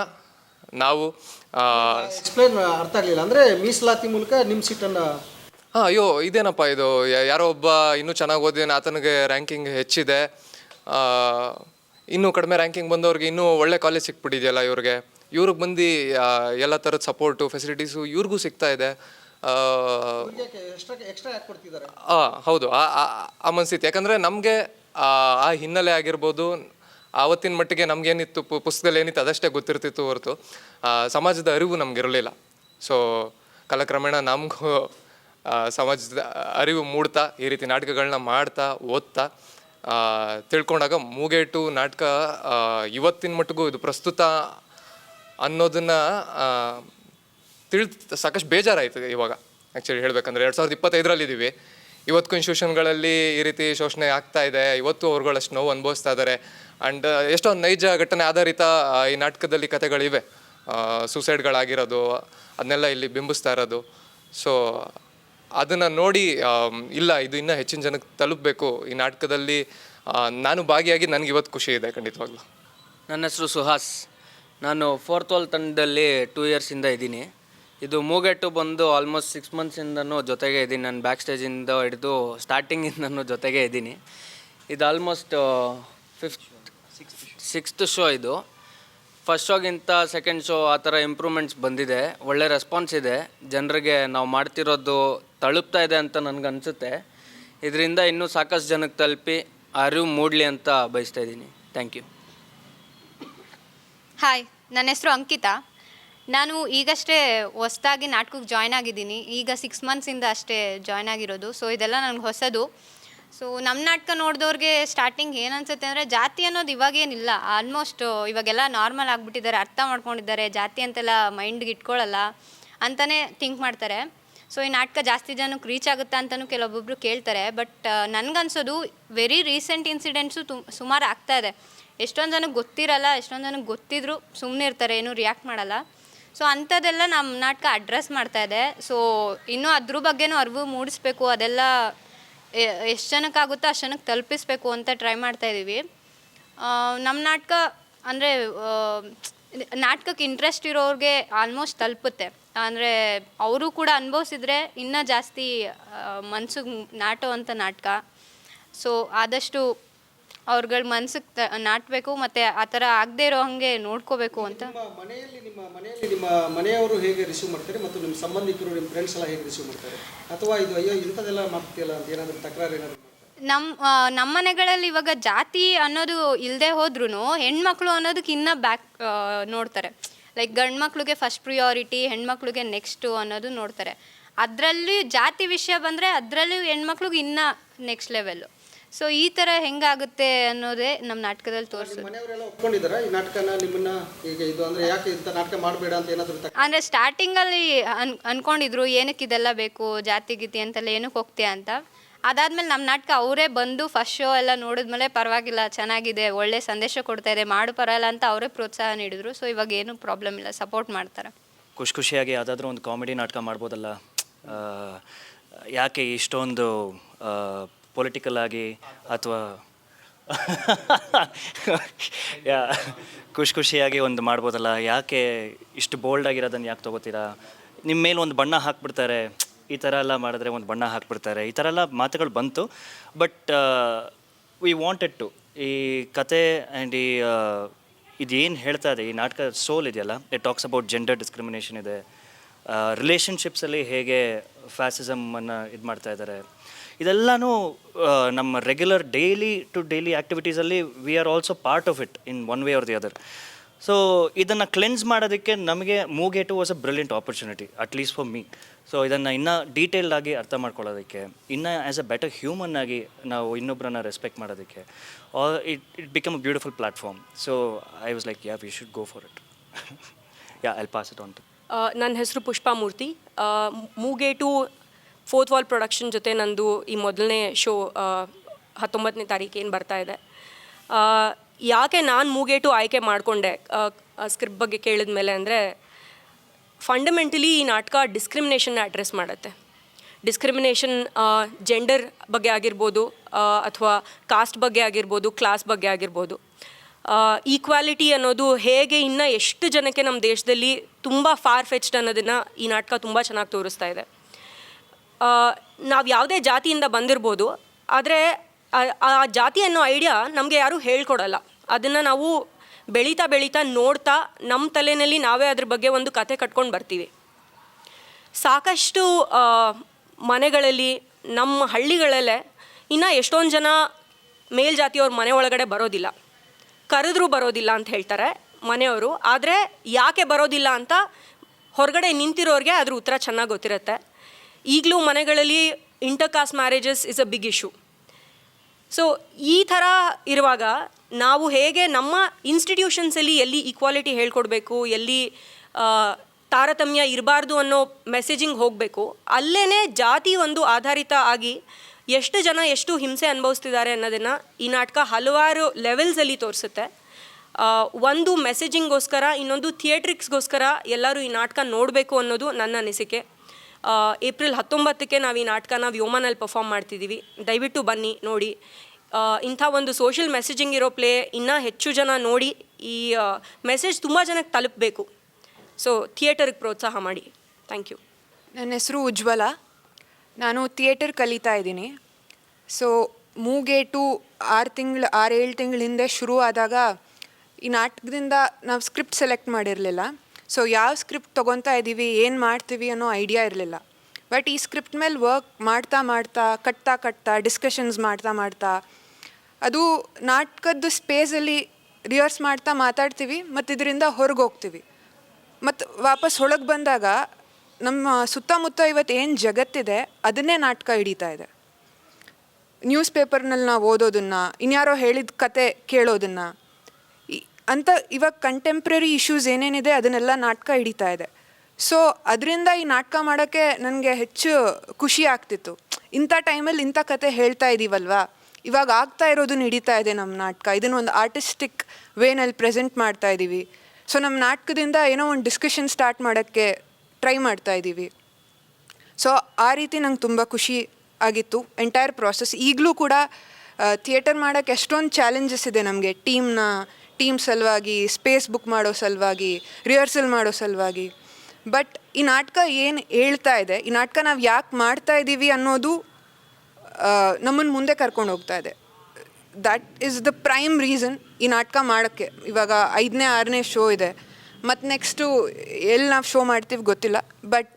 ನಾವು ಎಕ್ಸ್ಪ್ಲೇನ್ ಅರ್ಥ ಆಗಲಿಲ್ಲ. ಅಂದರೆ ಮೀಸಲಾತಿ ಮೂಲಕ ನಿಮ್ಮ ಸೀಟನ್ನು ಹಾಂ ಅಯ್ಯೋ ಇದೇನಪ್ಪ ಇದು? ಯಾರೋ ಒಬ್ಬ ಇನ್ನೂ ಚೆನ್ನಾಗಿ ಓದಿದ್ದೇನೆ ಆತನಿಗೆ ರ್ಯಾಂಕಿಂಗ್ ಹೆಚ್ಚಿದೆ. ಇನ್ನೂ ಕಡಿಮೆ ರ್ಯಾಂಕಿಂಗ್ ಬಂದವ್ರಿಗೆ ಇನ್ನೂ ಒಳ್ಳೆ ಕಾಲೇಜ್ ಸಿಕ್ಬಿಟ್ಟಿದೆಯಲ್ಲ ಇವ್ರಿಗೆ. ಇವ್ರಿಗೆ ಬಂದು ಎಲ್ಲ ಥರದ ಸಪೋರ್ಟು ಫೆಸಿಲಿಟೀಸು ಇವ್ರಿಗೂ ಸಿಗ್ತಾ ಇದೆ. ಹಾಂ ಹೌದು, ಆ- ಮನಸ್ಥಿತಿ. ಯಾಕಂದರೆ ನಮಗೆ, ಆ ಹಿನ್ನೆಲೆ ಆಗಿರ್ಬೋದು, ಆವತ್ತಿನ ಮಟ್ಟಿಗೆ ನಮಗೇನಿತ್ತು, ಪು, ಪುಸ್ತಕದಲ್ಲಿ ಏನಿತ್ತು ಅದಷ್ಟೇ ಗೊತ್ತಿರ್ತಿತ್ತು ಹೊರತು ಸಮಾಜದ ಅರಿವು ನಮಗಿರಲಿಲ್ಲ. ಸೊ ಕಾಲಕ್ರಮೇಣ ನಮಗೂ ಸಮಾಜದ ಅರಿವು ಮೂಡ್ತಾ, ಈ ರೀತಿ ನಾಟಕಗಳನ್ನ ಮಾಡ್ತಾ, ಓದ್ತಾ ತಿಳ್ಕೊಂಡಾಗ ಮೂಗೇಟು ನಾಟಕ ಇವತ್ತಿನ ಮಟ್ಟಿಗೂ ಇದು ಪ್ರಸ್ತುತ ಅನ್ನೋದನ್ನ ತಿಳಿದು ಸಾಕಷ್ಟು ಬೇಜಾರಾಯ್ತು ಇವಾಗ. ಆ್ಯಕ್ಚುಲಿ ಹೇಳ್ಬೇಕಂದ್ರೆ ಎರಡು ಸಾವಿರದ ಇಪ್ಪತ್ತೈದರಲ್ಲಿ ಇದ್ದೀವಿ ಇವತ್ತು ಇನ್ಸ್ಟಿಟ್ಯೂಷನ್ಗಳಲ್ಲಿ ಈ ರೀತಿ ಶೋಷಣೆ ಆಗ್ತಾ ಇದೆ. ಇವತ್ತು ಅವ್ರುಗಳಷ್ಟು ನೋವು ಅನುಭವಿಸ್ತಾ ಇದ್ದಾರೆ ಆ್ಯಂಡ್ ಎಷ್ಟೊಂದು ನೈಜ ಘಟನೆ ಆಧಾರಿತ ಈ ನಾಟಕದಲ್ಲಿ ಕಥೆಗಳಿವೆ. ಸೂಸೈಡ್ಗಳಾಗಿರೋದು ಅದನ್ನೆಲ್ಲ ಇಲ್ಲಿ ಬಿಂಬಿಸ್ತಾ ಇರೋದು. ಸೊ ಅದನ್ನು ನೋಡಿ ಇಲ್ಲ, ಇದು ಇನ್ನೂ ಹೆಚ್ಚಿನ ಜನಕ್ಕೆ ತಲುಪಬೇಕು. ಈ ನಾಟಕದಲ್ಲಿ ನಾನು ಭಾಗಿಯಾಗಿ ನನಗೆ ಇವತ್ತು ಖುಷಿ ಇದೆ ಖಂಡಿತವಾಗ್ಲೂ. ನನ್ನ ಹೆಸರು ಸುಹಾಸ್. ನಾನು ಫೋರ್ತ್ ವಾಲ್ ತಂಡದಲ್ಲಿ ಟೂ ಇಯರ್ಸಿಂದ ಇದ್ದೀನಿ. ಇದು ಮೂಗೆಟ್ಟು ಬಂದು ಆಲ್ಮೋಸ್ಟ್ ಸಿಕ್ಸ್ ಮಂತ್ಸಿಂದನೂ ಜೊತೆಗೆ ಇದ್ದೀನಿ. ನಾನು ಬ್ಯಾಕ್ ಸ್ಟೇಜಿಂದ ಹಿಡಿದು ಸ್ಟಾರ್ಟಿಂಗಿಂದನೂ ಜೊತೆಗೆ ಇದ್ದೀನಿ. ಇದು ಆಲ್ಮೋಸ್ಟ್ ಫಿಫ್ತ್ ಸಿಕ್ಸ್ತ್ ಶೋ ಇದು. ಫಸ್ಟ್ ಶೋಗಿಂತ ಸೆಕೆಂಡ್ ಶೋ ಆ ಥರ ಇಂಪ್ರೂವ್ಮೆಂಟ್ಸ್ ಬಂದಿದೆ. ಒಳ್ಳೆ ರೆಸ್ಪಾನ್ಸ್ ಇದೆ. ಜನರಿಗೆ ನಾವು ಮಾಡ್ತಿರೋದು ತಲುಪ್ತಾ ಇದೆ ಅಂತ ನನಗೆ ಅನಿಸುತ್ತೆ. ಇದರಿಂದ ಇನ್ನೂ ಸಾಕಷ್ಟು ಜನಕ್ಕೆ ತಲುಪಿ ಅರಿವು ಮೂಡಲಿ ಅಂತ ಬಯಸ್ತಾ ಇದ್ದೀನಿ. ಥ್ಯಾಂಕ್ ಯು ಹಾಯ್ ನನ್ನ ಹೆಸರು ಅಂಕಿತಾ. ನಾನು ಈಗಷ್ಟೇ ಹೊಸ್ದಾಗಿ ನಾಟಕಕ್ಕೆ ಜಾಯ್ನ್ ಆಗಿದ್ದೀನಿ. ಈಗ ಸಿಕ್ಸ್ ಮಂತ್ಸಿಂದ ಅಷ್ಟೇ ಜಾಯ್ನ್ ಆಗಿರೋದು. ಸೊ ಇದೆಲ್ಲ ನನಗೆ ಹೊಸದು. ಸೊ ನಮ್ಮ ನಾಟಕ ನೋಡಿದವ್ರಿಗೆ ಸ್ಟಾರ್ಟಿಂಗ್ ಏನು ಅನ್ಸುತ್ತೆ ಅಂದರೆ ಜಾತಿ ಅನ್ನೋದು ಇವಾಗೇನಿಲ್ಲ ಆಲ್ಮೋಸ್ಟ್ ಇವಾಗೆಲ್ಲ ನಾರ್ಮಲ್ ಆಗಿಬಿಟ್ಟಿದ್ದಾರೆ. ಅರ್ಥ ಮಾಡ್ಕೊಂಡಿದ್ದಾರೆ. ಜಾತಿ ಅಂತೆಲ್ಲ ಮೈಂಡ್ಗೆ ಇಟ್ಕೊಳ್ಳಲ್ಲ ಅಂತಲೇ ಥಿಂಕ್ ಮಾಡ್ತಾರೆ. ಸೊ ಈ ನಾಟಕ ಜಾಸ್ತಿ ಜನಕ್ಕೆ ರೀಚ್ ಆಗುತ್ತಾ ಅಂತಲೂ ಕೆಲವೊಬ್ಬರು ಕೇಳ್ತಾರೆ. ಬಟ್ ನನಗನ್ಸೋದು ವೆರಿ ರೀಸೆಂಟ್ ಇನ್ಸಿಡೆಂಟ್ಸು ತು ಸುಮಾರು ಆಗ್ತಾ ಇದೆ. ಎಷ್ಟೊಂದು ಜನಕ್ಕೆ ಗೊತ್ತಿರಲ್ಲ, ಎಷ್ಟೊಂದು ಜನಕ್ಕೆ ಗೊತ್ತಿದ್ರು ಸುಮ್ಮನೆ ಇರ್ತಾರೆ, ಏನೂ ರಿಯಾಕ್ಟ್ ಮಾಡಲ್ಲ. ಸೊ ಅಂಥದ್ದೆಲ್ಲ ನಮ್ಮ ನಾಟಕ ಅಡ್ರೆಸ್ ಮಾಡ್ತಾ ಇದೆ. ಸೊ ಇನ್ನೂ ಅದ್ರ ಬಗ್ಗೆನೂ ಅರಿವು ಮೂಡಿಸ್ಬೇಕು, ಅದೆಲ್ಲ ಎಷ್ಟು ಜನಕ್ಕಾಗುತ್ತೋ ಅಷ್ಟು ಜನಕ್ಕೆ ತಲುಪಿಸ್ಬೇಕು ಅಂತ ಟ್ರೈ ಮಾಡ್ತಾ ಇದ್ದೀವಿ ನಮ್ಮ ನಾಟಕ ಅಂದರೆ ನಾಟಕಕ್ಕೆ ಇಂಟ್ರೆಸ್ಟ್ ಇರೋರಿಗೆ ಆಲ್ಮೋಸ್ಟ್ ತಲುಪುತ್ತೆ. ಅಂದರೆ, ಅವರು ಕೂಡ ಅನುಭವಿಸಿದ್ರೆ ಇನ್ನೂ ಜಾಸ್ತಿ ಮನ್ಸಿಗೆ ಅಂತ ನಾಟಕ. ಸೊ ಆದಷ್ಟು ಅವ್ರಗಳ ಮನ್ಸಿಗೆ ತ ನಾಟಬೇಕು ಮತ್ತು ಆ ಥರ ಆಗದೆ ಇರೋ ಹಾಗೆ ನೋಡ್ಕೋಬೇಕು ಅಂತ. ನಿಮ್ಮ ಮನೆಯಲ್ಲಿ ನಿಮ್ಮ ಮನೆಯಲ್ಲಿ ನಿಮ್ಮ ಮನೆಯವರು ಹೇಗೆ ರಿಸೀವ್ ಮಾಡ್ತಾರೆ ಮತ್ತು ನಿಮ್ಮ ಸಂಬಂಧಿಕರು ನಿಮ್ಮ ಫ್ರೆಂಡ್ಸ್ ಎಲ್ಲ ಹೇಗೆ ರಿಸೀವ್ ಮಾಡ್ತಾರೆ? ಅಥವಾ ಇದು ಅಯ್ಯೋ ಇಂಥದ್ದೆಲ್ಲ ಮಾಡ್ತೀಯಲ್ಲ ಅಂತ ಏನಾದರೂ ತಕರಾರು ಏನಾದರೂ ನಮ್ಮ ನಮ್ಮ ಮನೆಗಳಲ್ಲಿ ಇವಾಗ ಜಾತಿ ಅನ್ನೋದು ಇಲ್ಲದೆ ಹೋದ್ರೂ ಹೆಣ್ಮಕ್ಳು ಅನ್ನೋದಕ್ಕೆ ಇನ್ನೂ ಬ್ಯಾಕ್ ನೋಡ್ತಾರೆ. ಲೈಕ್ ಗಂಡು ಮಕ್ಳಿಗೆ ಫಸ್ಟ್ ಪ್ರಿಯಾರಿಟಿ ಹೆಣ್ಮಕ್ಳಿಗೆ ನೆಕ್ಸ್ಟು ಅನ್ನೋದು ನೋಡ್ತಾರೆ. ಅದರಲ್ಲಿ ಜಾತಿ ವಿಷಯ ಬಂದರೆ ಅದರಲ್ಲೂ ಹೆಣ್ಮಕ್ಳಿಗೆ ಇನ್ನೂ ನೆಕ್ಸ್ಟ್ ಲೆವೆಲ್ಲು ಸೊ ಈ ಥರ ಹೆಂಗಾಗುತ್ತೆ ಅನ್ನೋದೇ ನಮ್ಮ ನಾಟಕದಲ್ಲಿ ತೋರಿಸೋದು. ಮನೆಯವರೆಲ್ಲ ಸ್ಟಾರ್ಟಿಂಗ್ ಈ ನಾಟಕನ ನಿಮ್ಮನ್ನ ಈಗ ಇದು ಅಂದರೆ ಯಾಕೆ ಇಂಥ ನಾಟಕ ಮಾಡಬೇಡ ಅಂತ ಏನಾದರೂ ತಕ ಅಂದರೆ ಸ್ಟಾರ್ಟಿಂಗಲ್ಲಿ ಅನ್ ಅನ್ಕೊಂಡಿದ್ರು ಏನಕ್ಕೆ ಇದೆಲ್ಲ ಬೇಕು ಜಾತಿ ಗೀತಿ ಅಂತೆಲ್ಲ ಏನಕ್ಕೆ ಹೋಗ್ತೀಯ ಅಂತ. ಅದಾದ್ಮೇಲೆ ನಮ್ಮ ನಾಟಕ ಅವರೇ ಬಂದು ಫಸ್ಟ್ ಶೋ ಎಲ್ಲ ನೋಡಿದ್ಮೇಲೆ ಪರವಾಗಿಲ್ಲ ಚೆನ್ನಾಗಿದೆ ಒಳ್ಳೆ ಸಂದೇಶ ಕೊಡ್ತಾ ಇದೆ ಮಾಡು ಪರವಾಗಿಲ್ಲ ಅಂತ ಅವರೇ ಪ್ರೋತ್ಸಾಹ ನೀಡಿದ್ರು. ಸೊ ಇವಾಗ ಏನು ಪ್ರಾಬ್ಲಮ್ ಇಲ್ಲ ಸಪೋರ್ಟ್ ಮಾಡ್ತಾರೆ. ಖುಷಿ ಖುಷಿಯಾಗಿ ಯಾವುದಾದ್ರೂ ಒಂದು ಕಾಮಿಡಿ ನಾಟಕ ಮಾಡ್ಬೋದಲ್ಲ. ಯಾಕೆ ಇಷ್ಟೊಂದು ಪೊಲಿಟಿಕಲ್ ಆಗಿ ಅಥವಾ ಯಾ, ಖುಷಿ ಖುಷಿಯಾಗಿ ಒಂದು ಮಾಡ್ಬೋದಲ್ಲ. ಯಾಕೆ ಇಷ್ಟು ಬೋಲ್ಡ್ ಆಗಿರೋದನ್ನು ಯಾಕೆ ತೊಗೋತೀರಾ? ನಿಮ್ಮ ಮೇಲೆ ಒಂದು ಬಣ್ಣ ಹಾಕ್ಬಿಡ್ತಾರೆ. ಈ ಥರ ಎಲ್ಲ ಮಾಡಿದ್ರೆ ಒಂದು ಬಣ್ಣ ಹಾಕ್ಬಿಡ್ತಾರೆ. ಈ ಥರ ಎಲ್ಲ ಮಾತುಗಳು ಬಂತು. ಬಟ್ ವಿ ವಾಂಟೆಡ್ ಟು ಈ ಕತೆ ಆ್ಯಂಡ್ ಈ ಇದೇನು ಹೇಳ್ತಾ ಇದೆ, ಈ ನಾಟಕ ಸೋಲ್ ಇದೆಯಲ್ಲ it talks about gender discrimination ಇದೆ. ರಿಲೇಷನ್ಶಿಪ್ಸಲ್ಲಿ ಹೇಗೆ ಫ್ಯಾಸಿಸಮನ್ನು ಇದು ಮಾಡ್ತಾ ಇದ್ದಾರೆ ಇದೆಲ್ಲನೂ ನಮ್ಮ regular daily to daily ಆ್ಯಕ್ಟಿವಿಟೀಸಲ್ಲಿ we are also part of it in one way or the other so ಇದನ್ನು ಕ್ಲೆನ್ಸ್ ಮಾಡೋದಕ್ಕೆ ನಮಗೆ Moogetu was a brilliant opportunity at least for me so ಇದನ್ನು ಇನ್ನೂ ಡೀಟೇಲ್ಡ್ ಆಗಿ ಅರ್ಥ ಮಾಡ್ಕೊಳ್ಳೋದಕ್ಕೆ, ಇನ್ನೂ ಆ್ಯಸ್ ಅ ಬೆಟರ್ ಹ್ಯೂಮನ್ ಆಗಿ ನಾವು ಇನ್ನೊಬ್ಬರನ್ನ ರೆಸ್ಪೆಕ್ಟ್ ಮಾಡೋದಕ್ಕೆ it it become a beautiful platform so I was like yeah we should go for it yeah I'll pass it on to ನನ್ನ ಹೆಸರು Pushpa Murthy Murthy. Moogetu fourth wall production ಜೊತೆ ನಂದು ಈ ಮೊದಲನೇ ಶೋ ಹತ್ತೊಂಬತ್ತನೇ ತಾರೀಕು ಏನು ಬರ್ತಾ ಇದೆ. ಯಾಕೆ ನಾನು ಮೂಗೇಟು ಆಯ್ಕೆ ಮಾಡಿಕೊಂಡೆ ಸ್ಕ್ರಿಪ್ಟ್ ಬಗ್ಗೆ ಕೇಳಿದ ಮೇಲೆ ಅಂದರೆ ಫಂಡಮೆಂಟಲಿ ಈ ನಾಟಕ ಡಿಸ್ಕ್ರಿಮಿನೇಷನ್ನ ಅಡ್ರೆಸ್ ಮಾಡುತ್ತೆ. ಡಿಸ್ಕ್ರಿಮಿನೇಷನ್ ಜೆಂಡರ್ ಬಗ್ಗೆ ಆಗಿರ್ಬೋದು ಅಥವಾ ಕಾಸ್ಟ್ ಬಗ್ಗೆ ಆಗಿರ್ಬೋದು ಕ್ಲಾಸ್ ಬಗ್ಗೆ ಆಗಿರ್ಬೋದು. ಈಕ್ವಾಲಿಟಿ ಅನ್ನೋದು ಹೇಗೆ ಇನ್ನೂ ಎಷ್ಟು ಜನಕ್ಕೆ ನಮ್ಮ ದೇಶದಲ್ಲಿ ತುಂಬ ಫಾರ್ ಫೆಚ್ಡ್ ಅನ್ನೋದನ್ನು ಈ ನಾಟಕ ತುಂಬ ಚೆನ್ನಾಗಿ ತೋರಿಸ್ತಾ ಇದೆ. ನಾವು ಯಾವುದೇ ಜಾತಿಯಿಂದ ಬಂದಿರ್ಬೋದು, ಆದರೆ ಆ ಜಾತಿ ಅನ್ನೋ ಐಡಿಯಾ ನಮಗೆ ಯಾರೂ ಹೇಳ್ಕೊಡಲ್ಲ. ಅದನ್ನು ನಾವು ಬೆಳೀತಾ ಬೆಳೀತಾ ನೋಡ್ತಾ ನಮ್ಮ ತಲೆಯಲ್ಲಿ ನಾವೇ ಅದ್ರ ಬಗ್ಗೆ ಒಂದು ಕತೆ ಕಟ್ಕೊಂಡು ಬರ್ತೀವಿ. ಸಾಕಷ್ಟು ಮನೆಗಳಲ್ಲಿ ನಮ್ಮ ಹಳ್ಳಿಗಳಲ್ಲೇ ಇನ್ನು ಎಷ್ಟೊಂದು ಜನ ಮೇಲ್ಜಾತಿಯವ್ರ ಮನೆ ಒಳಗಡೆ ಬರೋದಿಲ್ಲ. ಕರೆದ್ರೂ ಬರೋದಿಲ್ಲ ಅಂತ ಹೇಳ್ತಾರೆ ಮನೆಯವರು, ಆದರೆ ಯಾಕೆ ಬರೋದಿಲ್ಲ ಅಂತ ಹೊರಗಡೆ ನಿಂತಿರೋರಿಗೆ ಅದ್ರ ಉತ್ತರ ಚೆನ್ನಾಗಿ ಗೊತ್ತಿರುತ್ತೆ. ಈಗಲೂ ಮನೆಗಳಲ್ಲಿ inter caste marriages is a big issue so ಈ ಥರ ಇರುವಾಗ ನಾವು ಹೇಗೆ ನಮ್ಮ ಇನ್ಸ್ಟಿಟ್ಯೂಷನ್ಸಲ್ಲಿ ಎಲ್ಲಿ ಈಕ್ವಾಲಿಟಿ ಹೇಳ್ಕೊಡ್ಬೇಕು, ಎಲ್ಲಿ ತಾರತಮ್ಯ ಇರಬಾರ್ದು ಅನ್ನೋ ಮೆಸೇಜಿಂಗ್ ಹೋಗಬೇಕು ಅಲ್ಲೇ ಜಾತಿ ಒಂದು ಆಧಾರಿತ ಆಗಿ ಎಷ್ಟು ಜನ ಎಷ್ಟು ಹಿಂಸೆ ಅನುಭವಿಸ್ತಿದ್ದಾರೆ ಅನ್ನೋದನ್ನು ಈ ನಾಟಕ ಹಲವಾರು ಲೆವೆಲ್ಸಲ್ಲಿ ತೋರಿಸುತ್ತೆ. ಒಂದು ಮೆಸೇಜಿಂಗ್ಗೋಸ್ಕರ ಇನ್ನೊಂದು ಥಿಯೇಟ್ರಿಕ್ಸ್ಗೋಸ್ಕರ ಎಲ್ಲರೂ ಈ ನಾಟಕ ನೋಡಬೇಕು ಅನ್ನೋದು ನನ್ನ ಅನಿಸಿಕೆ. ಏಪ್ರಿಲ್ ಹತ್ತೊಂಬತ್ತಕ್ಕೆ ನಾವು ಈ ನಾಟಕನ ವ್ಯೋಮನಲ್ಲಿ ಪರ್ಫಾರ್ಮ್ ಮಾಡ್ತಿದ್ದೀವಿ ದಯವಿಟ್ಟು ಬನ್ನಿ, ನೋಡಿ. ಇಂಥ ಒಂದು ಸೋಷಿಯಲ್ ಮೆಸೇಜಿಂಗ್ ಇರೋ ಪ್ಲೇ ಇನ್ನೂ ಹೆಚ್ಚು ಜನ ನೋಡಿ, ಈ ಮೆಸೇಜ್ ತುಂಬ ಜನಕ್ಕೆ ತಲುಪಬೇಕು. ಸೊ ಥಿಯೇಟರ್ಗೆ ಪ್ರೋತ್ಸಾಹ ಮಾಡಿ. ಥ್ಯಾಂಕ್ ಯು ನನ್ನ ಹೆಸರು ಉಜ್ವಲ. ನಾನು ಥಿಯೇಟರ್ ಕಲಿತಾ ಇದ್ದೀನಿ. ಸೊ ಮೂಗೇಟು ಆರು ತಿಂಗಳು, ಆರು ಏಳು ತಿಂಗಳ ಹಿಂದೆ ಶುರು ಆದಾಗ ಈ ನಾಟಕದಿಂದ ನಾವು ಸ್ಕ್ರಿಪ್ಟ್ ಸೆಲೆಕ್ಟ್ ಮಾಡಿರಲಿಲ್ಲ. ಸೊ ಯಾವ ಸ್ಕ್ರಿಪ್ಟ್ ತೊಗೊತಾ ಇದ್ದೀವಿ ಏನು ಮಾಡ್ತೀವಿ ಅನ್ನೋ ಐಡಿಯಾ ಇರಲಿಲ್ಲ. ಬಟ್ ಈ ಸ್ಕ್ರಿಪ್ಟ್ ಮೇಲೆ ವರ್ಕ್ ಮಾಡ್ತಾ ಮಾಡ್ತಾ, ಕಟ್ತಾ ಕಟ್ತಾ ಡಿಸ್ಕಷನ್ಸ್ ಮಾಡ್ತಾ ಮಾಡ್ತಾ, ಅದು ನಾಟಕದ ಸ್ಪೇಸಲ್ಲಿ ರಿಹರ್ಸ್ ಮಾಡ್ತಾ ಮಾತಾಡ್ತೀವಿ, ಮತ್ತು ಇದರಿಂದ ಹೊರಗೆ ಹೋಗ್ತೀವಿ. ಮತ್ತು ವಾಪಸ್ ಒಳಗೆ ಬಂದಾಗ ನಮ್ಮ ಸುತ್ತಮುತ್ತ ಇವತ್ತು ಏನು ಜಗತ್ತಿದೆ, ಅದನ್ನೇ ನಾಟಕ ಹಿಡಿತಾ ಇದೆ. ನ್ಯೂಸ್ ಪೇಪರ್ನಲ್ಲಿ ನಾವು ಓದೋದನ್ನು, ಇನ್ಯಾರೋ ಹೇಳಿದ ಕತೆ ಕೇಳೋದನ್ನು ಅಂತ ಇವಾಗ ಕಂಟೆಂಪ್ರರಿ ಇಶ್ಯೂಸ್ ಏನೇನಿದೆ ಅದನ್ನೆಲ್ಲ ನಾಟಕ ಹಿಡಿತಾ ಇದೆ. ಸೊ ಅದರಿಂದ ಈ ನಾಟಕ ಮಾಡೋಕ್ಕೆ ನನಗೆ ಹೆಚ್ಚು ಖುಷಿ ಆಗ್ತಿತ್ತು. ಇಂಥ ಟೈಮಲ್ಲಿ ಇಂಥ ಕತೆ ಹೇಳ್ತಾ ಇದ್ದೀವಲ್ವಾ ಇವಾಗ ಆಗ್ತಾ ಇರೋದು ನಡೀತಾ ಇದೆ ನಮ್ಮ ನಾಟಕ. ಇದನ್ನು ಒಂದು ಆರ್ಟಿಸ್ಟಿಕ್ ವೇನಲ್ಲಿ ಪ್ರೆಸೆಂಟ್ ಮಾಡ್ತಾ ಇದ್ದೀವಿ ಸೊ ನಮ್ಮ ನಾಟಕದಿಂದ ಏನೋ ಒಂದು ಡಿಸ್ಕಷನ್ ಸ್ಟಾರ್ಟ್ ಮಾಡೋಕ್ಕೆ ಟ್ರೈ ಮಾಡ್ತಾ ಇದ್ದೀವಿ ಸೊ ಆ ರೀತಿ ನಂಗೆ ತುಂಬ ಖುಷಿ ಆಗಿತ್ತು. ಎಂಟೈರ್ ಪ್ರಾಸೆಸ್ ಈಗಲೂ ಕೂಡ ಥಿಯೇಟರ್ ಮಾಡೋಕ್ಕೆ ಎಷ್ಟೊಂದು ಚಾಲೆಂಜಸ್ ಇದೆ ನಮಗೆ. ಟೀಮ್ನ ಟೀಮ್ ಸಲುವಾಗಿ ಸ್ಪೇಸ್ ಬುಕ್ ಮಾಡೋ ಸಲುವಾಗಿ ರಿಹರ್ಸಲ್ ಮಾಡೋ ಸಲುವಾಗಿ. ಬಟ್ ಈ ನಾಟಕ ಏನು ಹೇಳ್ತಾ ಇದೆ, ಈ ನಾಟಕ ನಾವು ಯಾಕೆ ಮಾಡ್ತಾ ಇದ್ದೀವಿ ಅನ್ನೋದು ನಮ್ಮನ್ನು ಮುಂದೆ ಕರ್ಕೊಂಡು ಹೋಗ್ತಾ ಇದೆ. That is the prime reason ಈ ನಾಟಕ ಮಾಡೋಕ್ಕೆ. ಇವಾಗ ಐದನೇ, ಆರನೇ ಶೋ ಇದೆ. ಮತ್ತು ನೆಕ್ಸ್ಟು ಎಲ್ಲಿ ನಾವು ಶೋ ಮಾಡ್ತೀವಿ ಗೊತ್ತಿಲ್ಲ. ಬಟ್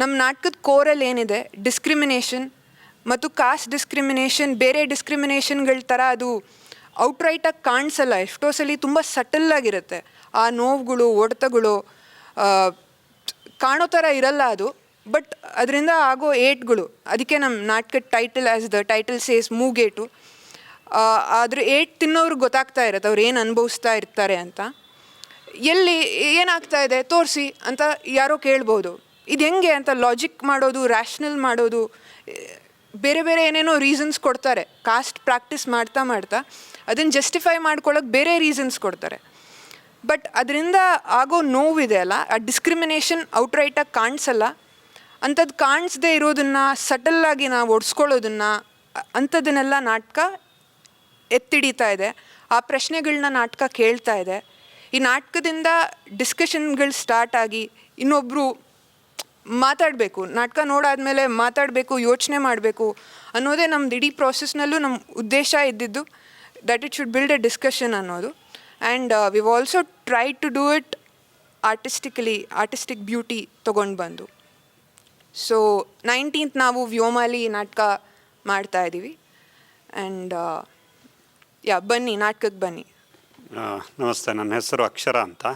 ನಮ್ಮ ನಾಟಕದ ಕೋರಲ್ಲಿ ಏನಿದೆ ಡಿಸ್ಕ್ರಿಮಿನೇಷನ್ ಮತ್ತು ಕಾಸ್ಟ್ ಡಿಸ್ಕ್ರಿಮಿನೇಷನ್ ಬೇರೆ ಡಿಸ್ಕ್ರಿಮಿನೇಷನ್ಗಳ ಥರ ಅದು ಔಟ್ರೈಟಾಗಿ ಕಾಣಿಸಲ್ಲ. ಎಷ್ಟೋ ಸಲ ತುಂಬ ಸಟಲ್ಲಾಗಿರುತ್ತೆ ಆ ನೋವುಗಳು, ಒಡೆತಗಳು ಕಾಣೋ ಥರ ಇರಲ್ಲ ಅದು. ಬಟ್ ಅದರಿಂದ ಆಗೋ ಏಟ್ಗಳು, ಅದಕ್ಕೆ ನಮ್ಮ ನಾಟಕದ title as the title says ಮೂಗೇಟು. ಆದರೆ ಏಟ್ ತಿನ್ನೋರ್ಗೆ ಗೊತ್ತಾಗ್ತಾ ಇರುತ್ತೆ. ಅವ್ರು ಏನು ಅನುಭವಿಸ್ತಾ ಇರ್ತಾರೆ ಅಂತ. ಎಲ್ಲಿ ಏನಾಗ್ತಾ ಇದೆ? ತೋರಿಸಿ ಅಂತ ಯಾರೋ ಕೇಳ್ಬೋದು. ಇದು ಹೆಂಗೆ ಅಂತ ಲಾಜಿಕ್ ಮಾಡೋದು ರ್ಯಾಷ್ನಲ್ ಮಾಡೋದು, ಬೇರೆ ಬೇರೆ ಏನೇನೋ ರೀಸನ್ಸ್ ಕೊಡ್ತಾರೆ. ಕಾಸ್ಟ್ ಪ್ರಾಕ್ಟೀಸ್ ಮಾಡ್ತಾ ಮಾಡ್ತಾ. ಅದನ್ನು ಜಸ್ಟಿಫೈ ಮಾಡ್ಕೊಳ್ಳೋಕೆ ಬೇರೆ ರೀಸನ್ಸ್ ಕೊಡ್ತಾರೆ. ಬಟ್ ಅದರಿಂದ ಆಗೋ ನೋವಿದೆ ಅಲ್ಲ, ಆ ಡಿಸ್ಕ್ರಿಮಿನೇಷನ್ ಔಟ್ರೈಟಾಗಿ ಕಾಣಿಸಲ್ಲ. ಅಂಥದ್ದು ಕಾಣಿಸ್ದೇ ಇರೋದನ್ನು ಸಟಲ್ಲಾಗಿ ನಾವು ಒಡ್ಸ್ಕೊಳ್ಳೋದನ್ನು ಅಂಥದ್ದನ್ನೆಲ್ಲ ನಾಟಕ ಎತ್ತಿಡಿತಾ ಇದೆ. ಆ ಪ್ರಶ್ನೆಗಳನ್ನ ನಾಟಕ ಕೇಳ್ತಾ ಇದೆ. ಈ ನಾಟಕದಿಂದ ಡಿಸ್ಕಷನ್ಗಳು ಸ್ಟಾರ್ಟ್ ಆಗಿ ಇನ್ನೊಬ್ಬರು ಮಾತಾಡಬೇಕು, ನಾಟಕ ನೋಡಾದಮೇಲೆ ಮಾತಾಡಬೇಕು, ಯೋಚನೆ ಮಾಡಬೇಕು ಅನ್ನೋದೇ ನಮ್ದು ಇಡೀ ಪ್ರಾಸೆಸ್ನಲ್ಲೂ ನಮ್ಮ ಉದ್ದೇಶ ಇದ್ದಿದ್ದು. That it should build a discussion ಅನ್ನೋದು. And we also try to do it artistically artistic beauty ತೊಗೊಂಡು ಬಂದು. ಸೊ ನೈನ್ಟೀನ್ತ್ ನಾವು ವ್ಯೋಮಾಲಿ ನಾಟಕ ಮಾಡ್ತಾ ಇದ್ದೀವಿ ಆ್ಯಂಡ್ ಯಾ ಬನ್ನಿ ನಾಟಕಕ್ಕೆ ಬನ್ನಿ. ನಮಸ್ತೆ, ನನ್ನ ಹೆಸರು ಅಕ್ಷರ ಅಂತ.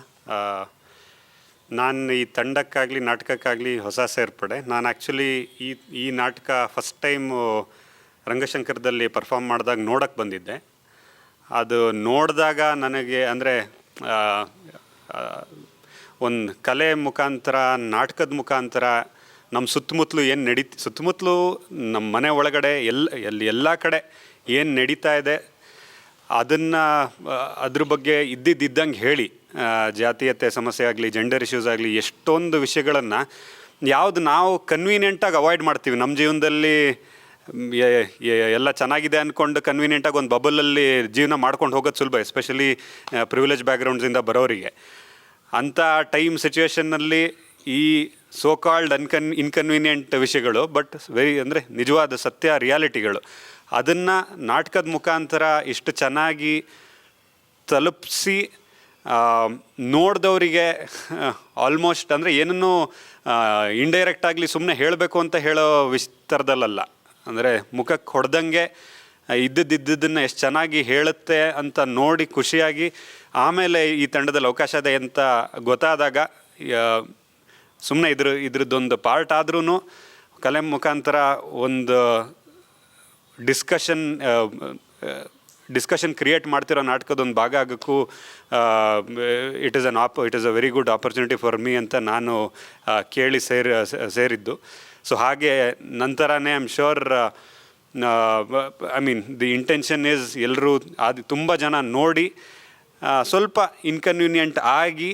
ನಾನು ಈ ತಂಡಕ್ಕಾಗಲಿ, ನಾಟಕಕ್ಕಾಗಲಿ ಹೊಸ ಸೇರ್ಪಡೆ. ನಾನು ಆ್ಯಕ್ಚುಲಿ ಈ ಈ ನಾಟಕ ಫಸ್ಟ್ ಟೈಮು ರಂಗಶಂಕರದಲ್ಲಿ ಪರ್ಫಾರ್ಮ್ ಮಾಡಿದಾಗ ನೋಡೋಕ್ಕೆ ಬಂದಿದ್ದೆ. ಅದು ನೋಡಿದಾಗ ನನಗೆ ಅಂದರೆ ಒಂದು ಕಲೆ ಮುಖಾಂತರ, ನಾಟಕದ ಮುಖಾಂತರ ನಮ್ಮ ಸುತ್ತಮುತ್ತಲು ಏನು ನಡೀತಿ ಸುತ್ತಮುತ್ತಲು ನಮ್ಮ ಮನೆ ಒಳಗಡೆ ಎಲ್ಲ ಎಲ್ಲಿ ಎಲ್ಲ ಕಡೆ ಏನು ನಡೀತಾ ಇದೆ, ಅದನ್ನು ಅದ್ರ ಬಗ್ಗೆ ಇದ್ದಿದ್ದಂಗೆ ಹೇಳಿ ಜಾತೀಯತೆ ಸಮಸ್ಯೆ ಆಗಲಿ ಜೆಂಡರ್ ಇಶ್ಯೂಸ್ ಆಗಲಿ, ಎಷ್ಟೊಂದು ವಿಷಯಗಳನ್ನು ಯಾವುದು ನಾವು ಕನ್ವೀನಿಯೆಂಟಾಗಿ ಅವಾಯ್ಡ್ ಮಾಡ್ತೀವಿ. ನಮ್ಮ ಜೀವನದಲ್ಲಿ ಎಲ್ಲ ಚೆನ್ನಾಗಿದೆ ಅಂದ್ಕೊಂಡು ಕನ್ವೀನಿಯೆಂಟಾಗಿ ಒಂದು ಬಬಲಲ್ಲಿ ಜೀವನ ಮಾಡ್ಕೊಂಡು ಹೋಗೋದು ಸುಲಭ ಎಸ್ಪೆಷಲಿ ಪ್ರಿವಿಲೇಜ್ ಬ್ಯಾಕ್ಗ್ರೌಂಡ್ಸಿಂದ ಬರೋರಿಗೆ. ಅಂಥ ಟೈಮ್ ಸಿಚುವೇಷನ್ನಲ್ಲಿ ಈ ಸೋ ಕಾಲ್ಡ್ ಅನ್ಕನ್ ಇನ್ಕನ್ವೀನಿಯೆಂಟ್ ವಿಷಯಗಳು ಬಟ್ ವೆರಿ ಅಂದರೆ ನಿಜವಾದ ಸತ್ಯ ರಿಯಾಲಿಟಿಗಳು ಅದನ್ನು ನಾಟಕದ ಮುಖಾಂತರ ಇಷ್ಟು ಚೆನ್ನಾಗಿ ತಲುಪಿಸಿ ನೋಡಿದವರಿಗೆ ಆಲ್ಮೋಸ್ಟ್ ಅಂದರೆ ಏನನ್ನು ಇಂಡೈರೆಕ್ಟ್ ಆಗಲಿ ಸುಮ್ಮನೆ ಹೇಳಬೇಕು ಅಂತ ಹೇಳೋ ವಿಸ್ತರದಲ್ಲಲ್ಲ ಅಂದರೆ ಮುಖಕ್ಕೆ ಹೊಡೆದಂಗೆ ಇದ್ದದ್ದಿದ್ದನ್ನು ಎಷ್ಟು ಚೆನ್ನಾಗಿ ಹೇಳುತ್ತೆ ಅಂತ ನೋಡಿ ಖುಷಿಯಾಗಿ, ಆಮೇಲೆ ಈ ತಂಡದಲ್ಲಿ ಅವಕಾಶ ಇದೆ ಅಂತ ಗೊತ್ತಾದಾಗ ಸುಮ್ಮನೆ ಇದ್ರ, ಇದ್ರದ್ದೊಂದು ಪಾರ್ಟ್ ಆದ್ರೂ ಕಲೆ ಮುಖಾಂತರ ಒಂದು ಡಿಸ್ಕಷನ್ ಡಿಸ್ಕಷನ್ ಕ್ರಿಯೇಟ್ ಮಾಡ್ತಿರೋ ನಾಟಕದೊಂದು ಭಾಗ ಆಗಕ್ಕೂ it is an op, it is a very good opportunity for me ಅಂತ ನಾನು ಕೇಳಿ ಸೇರಿ, ಸೇರಿದ್ದು. ಸೊ ಹಾಗೆ ನಂತರನೇ I am sure I mean the intention is ಎಲ್ಲರೂ ಅದು ತುಂಬ ಜನ ನೋಡಿ ಸ್ವಲ್ಪ ಇನ್ಕನ್ವೀನಿಯೆಂಟ್ ಆಗಿ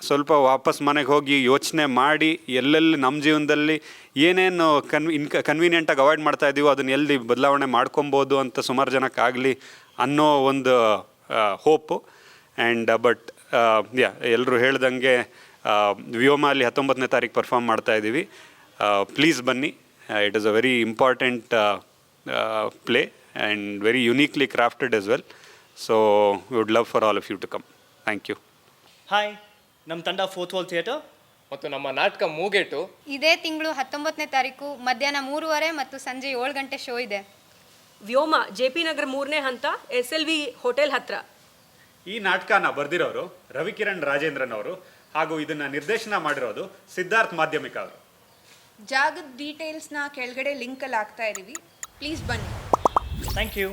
ಸ್ವಲ್ಪ ವಾಪಸ್ ಮನೆಗೆ ಹೋಗಿ ಯೋಚನೆ ಮಾಡಿ ಎಲ್ಲೆಲ್ಲಿ ನಮ್ಮ ಜೀವನದಲ್ಲಿ ಏನೇನು ಕನ್ ಇನ್ಕ ಕನ್ವೀನಿಯೆಂಟಾಗಿ ಅವಾಯ್ಡ್ ಮಾಡ್ತಾ ಇದ್ದೀವೋ ಅದನ್ನ ಎಲ್ಲಿ ಬದಲಾವಣೆ ಮಾಡ್ಕೊಬೋದು ಅಂತ ಸುಮಾರು ಜನಕ್ಕಾಗಲಿ ಅನ್ನೋ ಒಂದು ಹೋಪು ಆ್ಯಂಡ್ ಬಟ್ ಯಾ ಎಲ್ಲರೂ ಹೇಳ್ದಂಗೆ ಆ, ಅಲ್ಲಿ ಹತ್ತೊಂಬತ್ತನೇ ತಾರೀಕು ಪರ್ಫಾರ್ಮ್ ಮಾಡ್ತಾ ಇದ್ದೀವಿ ಪ್ಲೀಸ್ ಬನ್ನಿ it is a very important play and very uniquely crafted as well so would love for all of you to come thank you hi ನಮ್ಮ ತಂಡ ಫೋರ್ತ್ ವಾಲ್ ಥಿಯೇಟರ್ ಮತ್ತು ನಮ್ಮ ನಾಟಕ ಮೂಗೇಟು ಇದೇ ತಿಂಗಳು ಹತ್ತೊಂಬತ್ತನೇ ತಾರೀಕು ಮಧ್ಯಾಹ್ನ ಮೂರುವರೆ ಮತ್ತು ಸಂಜೆ ಏಳು ಗಂಟೆ ಶೋ ಇದೆ. ವ್ಯೋಮ ಜೆ ಪಿ ನಗರ ಮೂರನೇ ಹಂತ ಎಸ್ ಎಲ್ ವಿ ಹೋಟೆಲ್ ಹತ್ರ. ಈ ನಾಟಕನ ಬರೆದಿರೋರು ರವಿಕಿರಣ್ ರಾಜೇಂದ್ರನ್ ಅವರು ಹಾಗೂ ಇದನ್ನು ನಿರ್ದೇಶನ ಮಾಡಿರೋದು ಸಿದ್ಧಾರ್ಥ್ ಮಾಧ್ಯಮಿಕ ಅವರು. ಜಾಗದ ಡೀಟೇಲ್ಸ್ನ ಕೆಳಗಡೆ ಲಿಂಕಲ್ಲಿ ಹಾಕ್ತಾ ಇದ್ದೀವಿ ಪ್ಲೀಸ್ ಬನ್ನಿ. Thank you